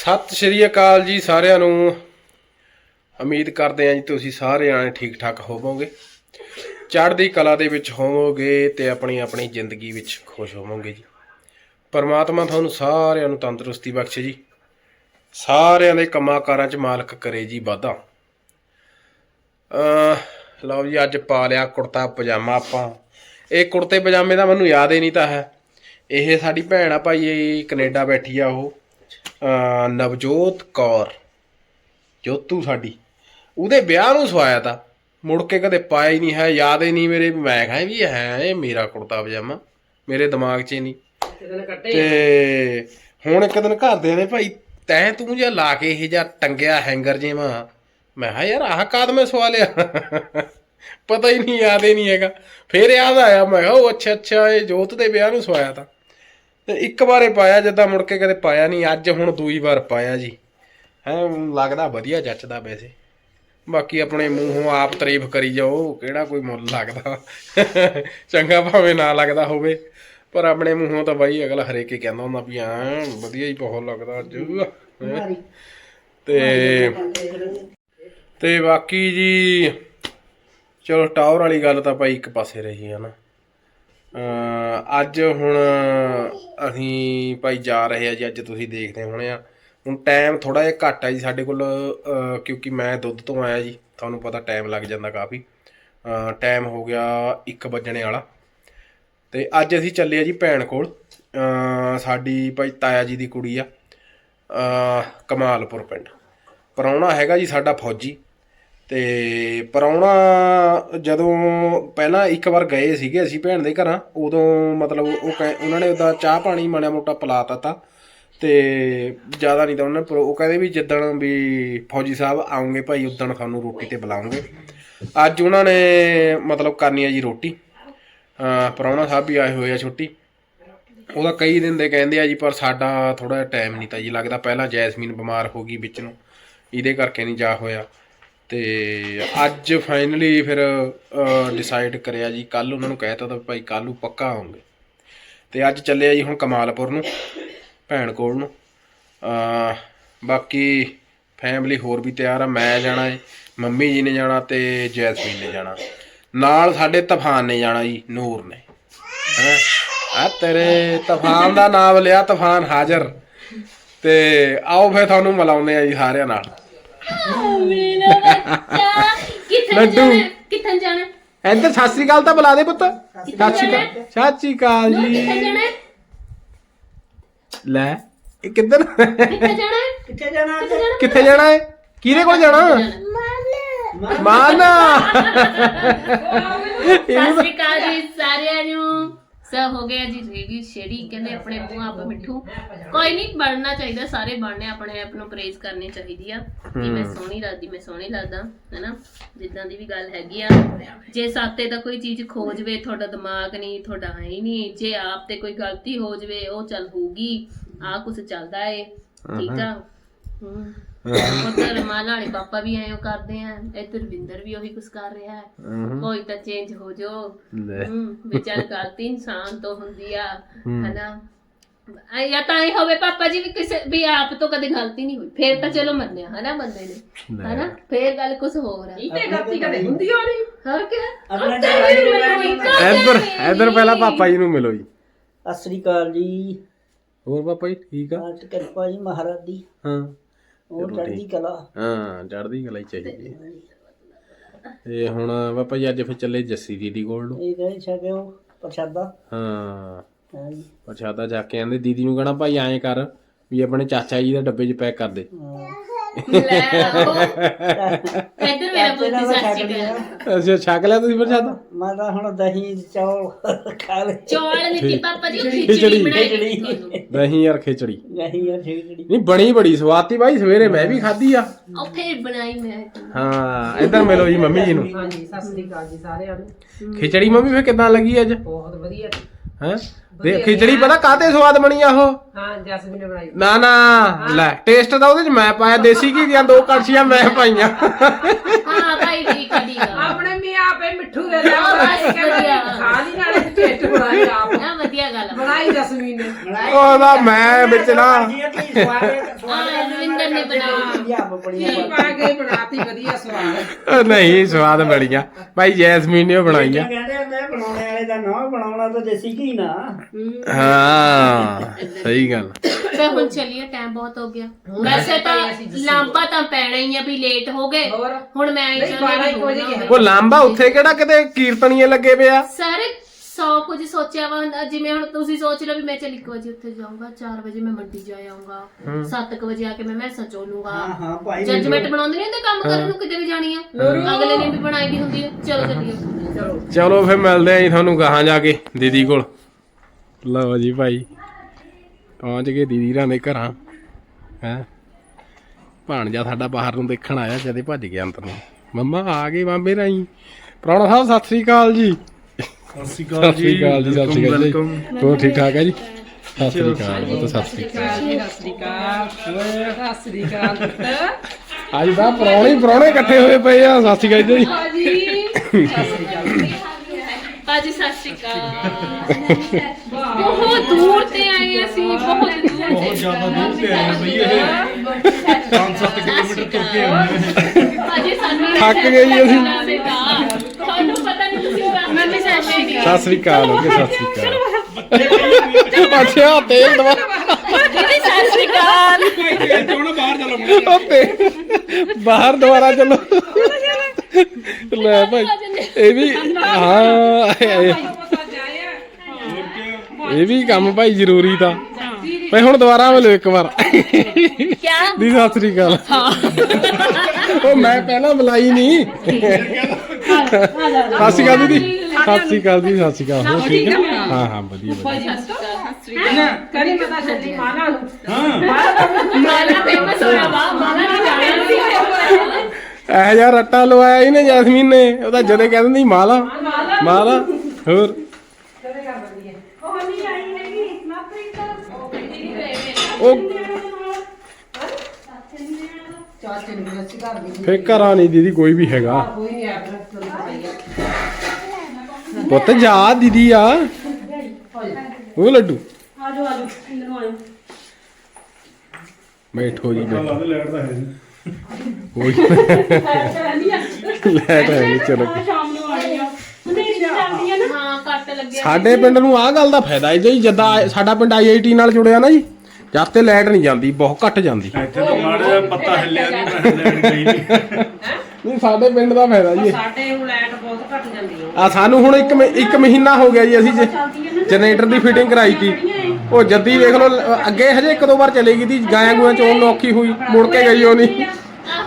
ਸਤਿ ਸ਼੍ਰੀ ਅਕਾਲ ਜੀ ਸਾਰਿਆਂ ਨੂੰ। ਉਮੀਦ ਕਰਦੇ ਹਾਂ ਜੀ ਤੁਸੀਂ ਸਾਰੇ ਆਣੇ ਠੀਕ ਠਾਕ ਹੋਵੋਗੇ। ਚੜ੍ਹਦੀ ਕਲਾ ਦੇ ਵਿੱਚ ਹੋਵੋਗੇ ਤੇ ਆਪਣੀ ਆਪਣੀ ਜ਼ਿੰਦਗੀ ਵਿੱਚ ਖੁਸ਼ ਹੋਵੋਗੇ ਜੀ। ਪਰਮਾਤਮਾ ਤੁਹਾਨੂੰ ਸਾਰਿਆਂ ਨੂੰ ਤੰਦਰੁਸਤੀ ਬਖਸ਼ੇ ਜੀ। ਸਾਰਿਆਂ ਦੇ ਕੰਮਾਂ ਕਾਰਾਂ 'ਚ ਮਾਲਕ ਕਰੇ ਜੀ ਵਾਧਾ। ਅਹ ਲਓ ਜੀ, ਅੱਜ ਪਾ ਲਿਆ ਕੁੜਤਾ, ਪਜਾਮਾ ਆਪਾਂ। ਇਹ ਕੁੜਤੇ ਪਜਾਮੇ ਦਾ ਮੈਨੂੰ ਯਾਦ ਹੀ ਨਹੀਂ ਤਾਂ ਹੈ। ਇਹ ਸਾਡੀ ਭੈਣ ਆ ਭਾਈ, ਇਹ ਕੈਨੇਡਾ ਬੈਠੀ ਆ ਉਹ। ਨਵਜੋਤ ਕੌਰ ਜੋਤੂ ਸਾਡੀ। ਉਹਦੇ ਵਿਆਹ ਨੂੰ ਸਵਾਇਆ ਤਾ। ਮੁੜ ਕੇ ਕਦੇ ਪਾਇਆ ਹੀ ਨਹੀਂ ਹੈ ਯਾਦ ਹੀ ਨਹੀਂ ਮੇਰੇ ਮੈਂ ਕਿਹਾ ਵੀ ਹੈ ਇਹ ਮੇਰਾ ਕੁੜਤਾ ਪਜਾਮਾ ਮੇਰੇ ਦਿਮਾਗ 'ਚ ਹੀ ਨਹੀਂ। ਤੇ ਹੁਣ ਇੱਕ ਦਿਨ ਘਰਦਿਆਂ ਨੇ ਭਾਈ ਤੈਂ ਤੂੰ ਜਿਹਾ ਲਾ ਕੇ ਇਹ ਜਿਹਾ ਟੰਗਿਆ ਹੈਂਗਰ ਜਿਹਾ ਮੈਂ ਕਿਹਾ ਯਾਰ ਆਹ ਕਾਦ ਮੈਂ ਸਵਾ ਲਿਆ? ਪਤਾ ਹੀ ਨਹੀਂ ਯਾਦ ਹੀ ਨਹੀਂ ਹੈਗਾ। ਫੇਰ ਯਾਦ ਆਇਆ ਮੈਂ ਕਿਹਾ ਉਹ ਅੱਛਾ ਅੱਛਾ ਇਹ ਜੋਤ ਦੇ ਵਿਆਹ ਨੂੰ ਸਵਾਇਆ ਤਾਂ। ਤੇ ਇੱਕ ਵਾਰੇ ਪਾਇਆ ਜਦਾਂ ਮੁੜ ਕੇ ਕਦੇ ਪਾਇਆ ਨਹੀਂ ਅੱਜ ਹੁਣ ਦੂਈ ਵਾਰ ਪਾਇਆ ਜੀ। ਹੈ ਲੱਗਦਾ ਵਧੀਆ ਜੱਚਦਾ ਵੈਸੇ। ਬਾਕੀ ਆਪਣੇ ਮੂੰਹੋਂ ਆਪ ਤਾਰੀਫ ਕਰੀ ਜਾਓ ਕਿਹੜਾ ਕੋਈ ਮੁੱਲ ਲੱਗਦਾ। ਚੰਗਾ ਭਾਵੇਂ ਨਾ ਲੱਗਦਾ ਹੋਵੇ ਪਰ ਆਪਣੇ ਮੂੰਹੋਂ ਤਾਂ ਬਾਈ ਅਗਲਾ ਹਰੇਕ ਹੀ ਕਹਿੰਦਾ ਹੁੰਦਾ ਵੀ ਹਾਂ ਵਧੀਆ ਹੀ ਬਹੁਤ ਲੱਗਦਾ ਅੱਜ। ਤੇ ਤੇ ਬਾਕੀ ਜੀ ਚਲੋ ਟਾਵਰ ਵਾਲੀ ਗੱਲ ਤਾਂ ਭਾਈ ਇੱਕ ਪਾਸੇ ਰਹੀ ਹੈ ਨਾ। ਅੱਜ ਹੁਣ ਅਸੀਂ ਭਾਈ ਜਾ ਰਹੇ ਆ ਜੀ, ਅੱਜ ਤੁਸੀਂ ਦੇਖਦੇ ਹੋਣੇ ਆ। ਹੁਣ ਟਾਈਮ ਥੋੜਾ ਜਿਹਾ ਘੱਟ ਆ ਜੀ ਸਾਡੇ ਕੋਲ ਕਿਉਂਕਿ ਮੈਂ ਦੁੱਧ ਤੋਂ ਆਇਆ ਜੀ, ਤੁਹਾਨੂੰ ਪਤਾ ਟਾਈਮ ਲੱਗ ਜਾਂਦਾ ਕਾਫੀ। ਟਾਈਮ ਹੋ ਗਿਆ 1 ਵੱਜਣੇ ਵਾਲਾ। ਤੇ ਅੱਜ ਅਸੀਂ ਚੱਲੇ ਆ ਜੀ ਭੈਣ ਕੋਲ ਸਾਡੀ ਭਾਈ ਤਾਇਆ ਜੀ ਦੀ ਕੁੜੀ ਆ ਕਮਾਲਪੁਰ ਪਿੰਡ। ਪਰਾਉਣਾ ਹੈਗਾ ਜੀ ਸਾਡਾ ਫੌਜੀ। ਤੇ ਪ੍ਰਾਹੁਣਾ ਜਦੋਂ ਪਹਿਲਾਂ ਇੱਕ ਵਾਰ ਗਏ ਸੀਗੇ ਅਸੀਂ ਭੈਣ ਦੇ ਘਰਾਂ, ਉਦੋਂ ਮਤਲਬ ਉਹ ਕਹਿ- ਉਹਨਾਂ ਨੇ ਉਹਦਾ ਚਾਹ ਪਾਣੀ ਮਾੜਾ ਮੋਟਾ ਪਿਲਾ ਤਾ ਤੇ ਜ਼ਿਆਦਾ ਨਹੀਂ ਤਾਂ ਉਹਨਾਂ ਨੇ ਪਰ ਉਹ ਕਹਿੰਦੇ ਵੀ ਜਿੱਦਣ ਵੀ ਫੌਜੀ ਸਾਹਿਬ ਆਉਂਗੇ ਭਾਈ, ਉਦਣ ਤੁਹਾਨੂੰ ਰੋਟੀ ਤੇ ਬੁਲਾਉਂਗੇ ਅੱਜ ਉਹਨਾਂ ਨੇ ਮਤਲਬ ਕਰਨੀ ਹੈ ਜੀ ਰੋਟੀ। ਅਹ ਪ੍ਰਾਹੁਣਾ ਸਾਹਿਬ ਵੀ ਆਏ ਹੋਏ ਆ ਛੁੱਟੀ। ਉਹਦਾ ਕਈ ਦਿਨ ਦੇ ਕਹਿੰਦੇ ਆ ਜੀ, ਪਰ ਸਾਡਾ ਥੋੜਾ ਟਾਈਮ ਨਹੀਂ ਤਾਂ ਜੀ ਲੱਗਦਾ। ਪਹਿਲਾਂ ਜੈਸਮੀਨ ਬਿਮਾਰ ਹੋ ਗਈ ਵਿੱਚ ਨੂੰ। ਇਹਦੇ ਕਰਕੇ ਨਹੀਂ ਜਾ ਹੋਇਆ। ਤੇ ਅੱਜ ਫਾਈਨਲੀ ਫਿਰ ਡਿਸਾਈਡ ਕਰਿਆ ਜੀ ਕੱਲ ਉਹਨਾਂ ਨੂੰ ਕਹਿਤਾ ਤਾਂ ਭਾਈ ਕੱਲ ਨੂੰ ਪੱਕਾ ਆਉਂਗੇ ਤੇ ਅੱਜ ਚੱਲਿਆ ਜੀ ਹੁਣ ਕਮਾਲਪੁਰ ਨੂੰ, ਭੈਣ ਕੋਲ ਨੂੰ। ਅਹ, ਬਾਕੀ ਫੈਮਿਲੀ ਹੋਰ ਵੀ ਤਿਆਰ ਆ, ਮੈਂ ਜਾਣਾ ਹੈ ਮੰਮੀ ਜੀ ਨੇ ਜਾਣਾ ਤੇ ਜੈਸਮੀਨ ਨੇ ਜਾਣਾ। ਨਾਲ ਸਾਡੇ ਤੂਫਾਨ ਨੇ ਜਾਣਾ ਜੀ, ਨੂਰ ਨੇ। ਹੈਂ? ਆ ਤੇਰੇ ਤੂਫਾਨ ਦਾ ਨਾਮ ਲਿਆ, ਤੂਫਾਨ ਹਾਜ਼ਰ। ਤੇ ਆਓ ਫੇ ਤੁਹਾਨੂੰ ਮਿਲਾਉਂਦੇ ਆ ਜੀ ਸਾਰਿਆਂ ਨਾਲ। ਬੱਚਾ ਕਿੱਥੇ ਲੱਡੂ। ਜਾਣਾ? ਕਿੱਥੇ ਜਾਣਾ? ਇੱਧਰ ਸਤਿ ਸ੍ਰੀ ਅਕਾਲ ਤਾਂ ਬੁਲਾ ਦੇ ਪੁੱਤ। ਸਤਿ ਸ੍ਰੀ ਅਕਾਲ। ਸਤਿ ਸ੍ਰੀ ਅਕਾਲ ਨੂੰ ਕਿੱਥੇ ਜੀ ਜਾਣਾ? ਲੈ ਇਹ ਕਿੱਧਰ? ਕਿੱਥੇ ਜਾਣਾ? ਕਿੱਥੇ ਜਾਣਾ ਕਿੱਥੇ ਜਾਣਾ ਕਿੱਥੇ ਜਾਣਾ ਹੈ ਕਿਹਦੇ ਕੋਲ ਜਾਣਾ? ਮਾਨਾ। ਸਤਿ ਸ਼੍ਰੀ ਅਕਾਲ ਜੀ ਸਾਰਿਆਂ ਨੂੰ। ਸਭ ਹੋ ਗਿਆ ਜੀ ਰੇਡੀ ਸ਼ੇੜੀ ਕਹਿੰਦੇ ਆਪਣੇ ਮੂੰਹ ਆਪ ਮਿੱਠੂ। ਕੋਈ ਨਹੀਂ ਬਣਨਾ ਚਾਹੀਦਾ ਸਾਰੇ ਬਣਨੇ ਆਪਣੇ ਆਪ ਨੂੰ ਪ੍ਰੇਜ਼ ਕਰਨੀ ਚਾਹੀਦੀ ਆ। ਕਿ ਮੈਂ ਸੋਹਣੀ ਲੱਗਦੀ ਮੈਂ ਸੋਹਣੀ ਲੱਗਦਾ ਹੈਨਾ? ਜਿੱਦਾਂ ਦੀ ਵੀ ਗੱਲ ਹੈਗੀ ਆ। ਜੇ ਸਾਤੇ ਦਾ ਕੋਈ ਚੀਜ਼ ਖੋ ਜਵੇ ਤੁਹਾਡਾ ਦਿਮਾਗ ਨਹੀਂ ਤੁਹਾਡਾ ਹੈ ਹੀ ਨਹੀਂ ਜੇ ਆਪ ਤੇ ਕੋਈ ਗਲਤੀ ਹੋ ਜਵੇ ਉਹ ਚੱਲ ਹੋਊਗੀ ਆ ਕੁਝ ਚੱਲਦਾ ਏ ਠੀਕ ਆ? ਹੂੰ। ਉਧਰ ਮਾਲਾ ਵਾਲੇ ਪਾਪਾ ਵੀ ਐਂ ਕਰਦੇ ਆ ਇੱਧਰ ਵਿੰਦਰ ਵੀ ਉਹੀ ਕੁਝ ਕਰ ਰਿਹਾ ਹੈ। ਕੋਈ ਤਾਂ ਚੇਂਜ ਹੋ ਜੋ ਲੈ। ਹੂੰ ਵਿਚਾਰ ਗਲਤੀ ਇਨਸਾਨ ਤੋਂ ਹੁੰਦੀ ਆ ਹਨਾ। ਐ ਜਾਂ ਤਾਂ ਇਹ ਹੋਵੇ ਪਾਪਾ ਜੀ ਵੀ ਕਿਸੇ ਵੀ ਆਪ ਤੋਂ ਕਦੇ ਗਲਤੀ ਨਹੀਂ ਹੋਈ ਫੇਰ ਤਾਂ ਚਲੋ ਮੰਨਿਆ ਹਨਾ ਬੰਦੇ ਨੇ। ਹਨਾ ਫੇਰ ਗੱਲ ਕੁਝ ਹੋਰ ਆ। ਤੇ ਗਲਤੀ ਕਦੇ ਹੁੰਦੀ ਹੋ ਨਹੀਂ। ਹੋਰ ਕੀ ਇੱਧਰ। ਇੱਧਰ ਪਹਿਲਾਂ ਪਾਪਾ ਜੀ ਨੂੰ ਮਿਲੋ ਜੀ। ਸਤਿ ਸ੍ਰੀ ਅਕਾਲ ਜੀ। ਹੋਰ ਪਾਪਾ ਜੀ ਠੀਕ ਆ? ਕਿਰਪਾ ਜੀ ਮਹਾਰਾਜ ਦੀ। ਹਾਂ। ਉਹ ਚੜ੍ਹਦੀ ਕਲਾ। ਹਾਂ ਚੜ੍ਹਦੀ ਕਲਾ ਹੀ ਚਾਹੀਦੀ ਹੈ। ਤੇ ਹੁਣ ਪਾਪਾ ਜੀ ਅੱਜ ਫਿਰ ਚੱਲੇ ਜੱਸੀ ਦੀਦੀ ਕੋਲ ਨੂੰ। ਇਹ ਕਹੇ ਛਕਿਓ ਪ੍ਰਸ਼ਾਦਾ। ਹਾਂ। ਪ੍ਰਸ਼ਾਦਾ ਜਾ ਕੇ ਆਂਦੇ ਦੀਦੀ ਨੂੰ ਕਹਣਾ ਭਾਈ ਐਂ ਕਰ ਵੀ ਆਪਣੇ ਚਾਚਾ ਜੀ ਦੇ ਡੱਬੇ 'ਚ ਪੈਕ ਕਰ ਦੇ। ਹਾਂ। ਲੈ ਆਓ। ਇੱਧਰ ਮੇਰਾ ਚਾਚੇ ਨਾਲ ਬੁੱਧੀ ਛਕ ਸੱਚੀ ਲਿਆ। ਕਰ ਅੱਛਾ ਛਕ ਲਿਆ ਤੁਸੀਂ ਪ੍ਰਸ਼ਾਦਾ ਮੈਂ ਤਾਂ ਹੁਣ ਦਹੀਂ ਚੌਲ ਖਾ ਲਏ। ਚੌਲ ਨਹੀਂ ਪਾਪਾ ਜੀ ਉਹ ਖਿਚੜੀ, ਖਿਚੜੀ ਬਣਾਈ ਖਿਚੜੀ। ਤੁਹਾਨੂੰ। ਦਹੀਂ ਯਾਰ ਖਿਚੜੀ। ਦਹੀਂ ਆ ਖਿਚੜੀ। ਨਹੀਂ ਬਣੀ ਬੜੀ ਸਵਾਦ ਤੀ ਭਾਈ ਸਵੇਰੇ ਮੈਂ ਵੀ ਖਾਧੀ ਆ। ਉਹ ਫੇਰ ਬਣਾਈ ਮੈਂ। ਹਾਂ ਇੱਧਰ ਮਿਲੋ ਜੀ ਮੰਮੀ ਜੀ ਨੂੰ। ਹਾਂਜੀ ਸਤਿ ਸ੍ਰੀ ਅਕਾਲ ਜੀ ਸਾਰਿਆਂ ਨੂੰ। ਖਿਚੜੀ ਮੰਮੀ ਫੇ ਕਿਦਾਂ ਲੱਗੀ ਅੱਜ? ਬਹੁਤ ਵਧੀਆ। ਹੈ? ਦੇ ਖਿਚੜੀ ਪਤਾ ਕਾਤੇ ਸਵਾਦ ਬਣੀ ਆ ਉਹ? ਹਾਂ ਜੈਸਮੀਨ ਨੇ ਬਣਾਈ। ਨਾ ਨਾ ਲੈ ਟੇਸਟ ਤਾਂ ਉਹਦੇ ਚ ਮੈਂ ਪਾਇਆ ਦੇਸੀ ਘੀ ਦੀਆਂ ਦੋ ਕੜਛੀਆਂ ਮੈਂ ਪਾਈਆਂ। ਹਾਂ ਭਾਈ ਠੀਕ ਆ। ਆਪਣੇ ਮੀ ਆਪੇ ਮਿੱਠੂ ਦੇ ਲਿਆ। ਖਾ ਲਈ ਨਾਲੇ ਟੇਸਟ ਬਣਾਇਆ ਆਪ। ਵਧੀਆ ਵਧੀਆ ਗੱਲ ਆ। ਬਣਾਈ ਜਸਮੀਨ ਨੇ। ਉਹਦਾ ਮੈਂ ਵਿੱਚ ਨਾ ਹਾਂ ਰਵਿੰਦਰ ਨੇ ਬਣਾਈ ਕੀ ਪਾ ਕੇ ਬਣਾਤੀ ਵਧੀਆ ਸਵਾਦ। ਉਹ ਨਹੀਂ ਸਵਾਦ ਬੜੀਆਂ। ਭਾਈ ਜੈਸਮੀਨ ਨੇ ਉਹ ਬਣਾਈ ਆ ਕਹਿੰਦੇ ਮੈਂ ਬਣਾਉਣੇ ਵਾਲੇ ਦਾ ਨਾ ਬਣਾਉਣਾ ਤਾਂ ਦੇਸੀ ਘੀ ਨਾ। ਹਾਂ। ਸਹੀ ਗੱਲ। ਤੇ ਹੁਣ ਚੱਲੀਏ ਟਾਈਮ ਬਹੁਤ ਹੋ ਗਿਆ। ਵੈਸੇ ਤਾਂ ਲਾਂਬਾ ਤਾਂ ਪੈਣਾ ਹੀ ਆ ਵੀ ਲੇਟ ਹੋ ਗਏ। ਹੋਰ? ਹੁਣ ਮੈਂ ਨਹੀਂ, ਬਾਰਾਂ ਇੱਕ ਵਜੇ। ਉਹ ਲਾਂਬਾ ਉੱਥੇ ਕਿਹੜਾ ਕਿਤੇ ਕੀਰਤਨੀਏ ਲੱਗੇ ਪਿਆ ਸਾਰੇ ਸੌ ਕੁਝ ਸੋਚਿਆ ਵਾ ਜਿਵੇਂ ਹੁਣ ਤੁਸੀਂ ਸੋਚ ਲਓ ਵੀ ਮੈਂ ਚੱਲ 1 ਵਜੇ ਉੱਥੇ ਜਾਊਂਗਾ 4 ਵਜੇ ਮੈਂ ਮੰਡੀ ਜਾ ਆਊਂਗਾ 7 ਵਜੇ ਆ ਕੇ ਮੈਂ ਮੈਸਾਂ ਚੋ ਲੂੰਗਾ ਹਾਂ ਹਾਂ ਭਾਈ ਜੱਜਮੈਂਟ ਬਣਾਉਂਦੇ ਨੇ ਤੇ ਕੰਮ ਕਰਨ ਨੂੰ ਕਿਤੇ ਵੀ ਜਾਣੀ ਆ। ਅਗਲੇ ਨੇ ਵੀ ਬਣਾਈ ਦੀ ਹੁੰਦੀ ਆ। ਚਲੋ ਚੱਲੀਏ। ਚਲੋ। ਚਲੋ ਫਿਰ ਮਿਲਦੇ ਆਂ ਜੀ ਤੁਹਾਨੂੰ ਗਾਹਾਂ ਜਾ ਕੇ ਦੀਦੀ ਕੋਲ। ਲਓ ਜੀ ਭਾਈ ਪਹੁੰਚ ਗਏ ਦੀਦੀ ਰਾਂ ਦੇ ਘਰਾਂ। ਹੈ? ਭਾਣਜਾ ਸਾਡਾ ਬਾਹਰ ਨੂੰ ਦੇਖਣ ਆਇਆ ਜਦੇ ਭੱਜ ਗਿਆ ਅੰਦਰ। ਨੂੰ ਮੰਮਾ ਆ ਗਏ ਮਾਮੇ ਰਾਈ ਪ੍ਰਾਹੁਣਾ ਸਾਹਿਬ ਸਤਿ ਸ੍ਰੀ ਅਕਾਲ ਜੀ। ਸਤਿ ਸ਼੍ਰੀ ਅਕਾਲ ਜੀ ਜੀ ਸਤਿ ਸ੍ਰੀ ਅਕਾਲ ਜੀ ਵੈਲਕਮ ਹੋਰ ਠੀਕ ਠਾਕ ਹੈ ਜੀ ਸਤਿ ਸ੍ਰੀ ਅਕਾਲ ਬਹੁਤ ਸਤਿ ਸ੍ਰੀ ਅਕਾਲ ਸਤਿ ਸ੍ਰੀ ਅਕਾਲ ਸਤਿ ਸ੍ਰੀ ਅਕਾਲ ਪੁੱਤ ਅੱਜ ਤਾਂ ਪ੍ਰਾਹੁਣੇ ਹੀ ਪ੍ਰਾਹੁਣੇ ਇਕੱਠੇ ਹੋਏ ਪਏ ਆ ਸਤਿ ਸ੍ਰੀ ਅਕਾਲ ਜੀ ਜੀ ਸਤਿ ਸ੍ਰੀ ਅਕਾਲ ਭਾਜੀ ਸਤਿ ਸ਼੍ਰੀ ਅਕਾਲ ਬਹੁਤ ਦੂਰ ਤੇ ਆਏ ਅਸੀਂ ਬਹੁਤ ਦੂਰ ਬਹੁਤ ਜ਼ਿਆਦਾ ਦੂਰ ਤੇ ਆਏ ਬਈ ਇਹ 5-7 ਕਿਲੋਮੀਟਰ ਤੁਰ ਕੇ ਨੇ ਭਾਜੀ ਸਾਨੂੰ ਥੱਕ ਗਏ ਜੀ ਅਸੀਂ। ਤੁਹਾਨੂੰ ਪਤਾ ਨਹੀਂ ਤੁਸੀਂ ਮੈਂ ਵੀ ਸਤਿ ਸ਼੍ਰੀ ਅਕਾਲ ਸਤਿ ਸ੍ਰੀ ਅਕਾਲ। ਹੋ ਗਏ ਸਤਿ ਸ੍ਰੀ ਅਕਾਲ ਅੱਛਾ ਤੇਲ ਦਵਾ। ਦੀਦੀ ਸਤਿ ਸ਼੍ਰੀ ਅਕਾਲ। ਉਹ ਤੇ ਬਾਹਰ ਦੁਬਾਰਾ ਚੱਲੋ। ਲੈ ਭਾਈ ਇਹ ਵੀ ਹਾਂ ਇਹ- ਇਹ ਵੀ ਕੰਮ ਭਾਈ ਜ਼ਰੂਰੀ ਤਾਂ। ਭਾਈ ਹੁਣ ਦੁਬਾਰਾ ਮਿਲੋ ਇੱਕ ਵਾਰ। ਦੀ ਸਤਿ ਸ੍ਰੀ ਅਕਾਲ। ਉਹ ਮੈਂ ਪਹਿਲਾਂ ਬੁਲਾਈ ਨਹੀਂ ਸਤਿ ਸ਼੍ਰੀ ਅਕਾਲ ਦੀਦੀ। ਸਤਿ ਸ਼੍ਰੀ ਅਕਾਲ ਜੀ ਸਤਿ ਸ਼੍ਰੀ ਅਕਾਲ। ਹੋਰ ਠੀਕ ਹੈ? ਹਾਂ ਹਾਂ ਵਧੀਆ ਵਧੀਆ। ਕਰੀ ਪਤਾ ਚੱਲੀ ਮਾਨਾ ਨੂੰ। ਮਾਲਾ ਫੇਮਸ ਹੋਇਆ ਵਾ ਮਾਲਾ ਨਹੀਂ ਜਾਣਿਆ ਸੀ ਇਹ ਯਾਰ ਰੱਟਾ ਲਵਾਇਆ ਇਹਨੇ ਜੈਸਮੀਨ ਨੇ ਉਹਦਾ ਜਦੇ ਕਹਿ ਦਿੰਦੀ ਮਾਲਾ ਮਾਲਾ। ਹੋਰ। ਉਹ ਫੇਰ ਘਰਾਂ ਨਹੀਂ ਦੀਦੀ ਕੋਈ ਵੀ ਹੈਗਾ। ਕੋਈ ਨਹੀਂ ਆਇਆ ਤੁਹਾਨੂੰ ਪਤਾ ਹੀ ਆ ਪੁੱਤ ਜਾ ਦੀਦੀ ਆ। ਉਹ ਲੱਡੂ। ਆਜੋ ਆਜੋ ਇੰਦਰ ਨੂੰ ਆਜੋ ਬੈਠੋ। ਜੀ ਬੈਠੋ ਦੇ ਲੈਟ ਦਾ ਹੈ ਜੀ। ਕੋਈ ਲੈ ਤਾਂ ਹੈਗੀ, ਚਲੋ। ਸ਼ਾਮ ਨੂੰ ਆਣੀ ਆ ਚੱਲਦੀ ਆ ਨਾ। ਹਾਂ ਕੱਟ ਲੱਗਿਆ ਸਾਡੇ ਪਿੰਡ ਨੂੰ ਆਹ ਗੱਲ ਦਾ ਫਾਇਦਾ ਹੈ ਜੀ ਜਦਾਂ ਸਾਡਾ ਪਿੰਡ ਆਈਆਈਟੀ ਨਾਲ ਜੁੜਿਆ ਨਾ ਜੀ ਜਦ ਤੇ ਲਾਈਟ ਨਹੀਂ ਜਾਂਦੀ ਬਹੁਤ ਘੱਟ ਜਾਂਦੀ। ਇੱਥੇ ਤਾਂ ਮਾੜਾ ਜਿਹਾ ਪੱਤਾ ਹਿੱਲਿਆ ਨਹੀਂ ਮੈਂ ਲੈਣ ਗਈ ਨਹੀਂ ਨਹੀਂ ਸਾਡੇ ਪਿੰਡ ਦਾ ਫਾਇਦਾ ਜੀ। ਸਾਡੇ ਨੂੰ ਲਾਈਟ ਬਹੁਤ ਘੱਟ ਜਾਂਦੀ ਆ। ਆ ਸਾਨੂੰ ਹੁਣ ਇੱਕ ਮ- ਇੱਕ ਮਹੀਨਾ ਹੋ ਗਿਆ ਜੀ ਅਸੀਂ ਜਨਰੇਟਰ ਦੀ ਫਿਟਿੰਗ ਕਰਾਈ ਤੀ। ਉਹ ਜੱਦੀ ਦੇਖ ਲਓ ਲ- ਅੱਗੇ ਹਜੇ ਇੱਕ ਦੋ ਵਾਰ ਚਲੇਗੀ ਤੀ ਗਾਇਆਂ ਗੂਆਂ ਚੋਣ ਨੂੰ ਔਖੀ ਹੋਈ ਮੁੜ ਕੇ ਗਈ ਉਹ ਨਹੀਂ।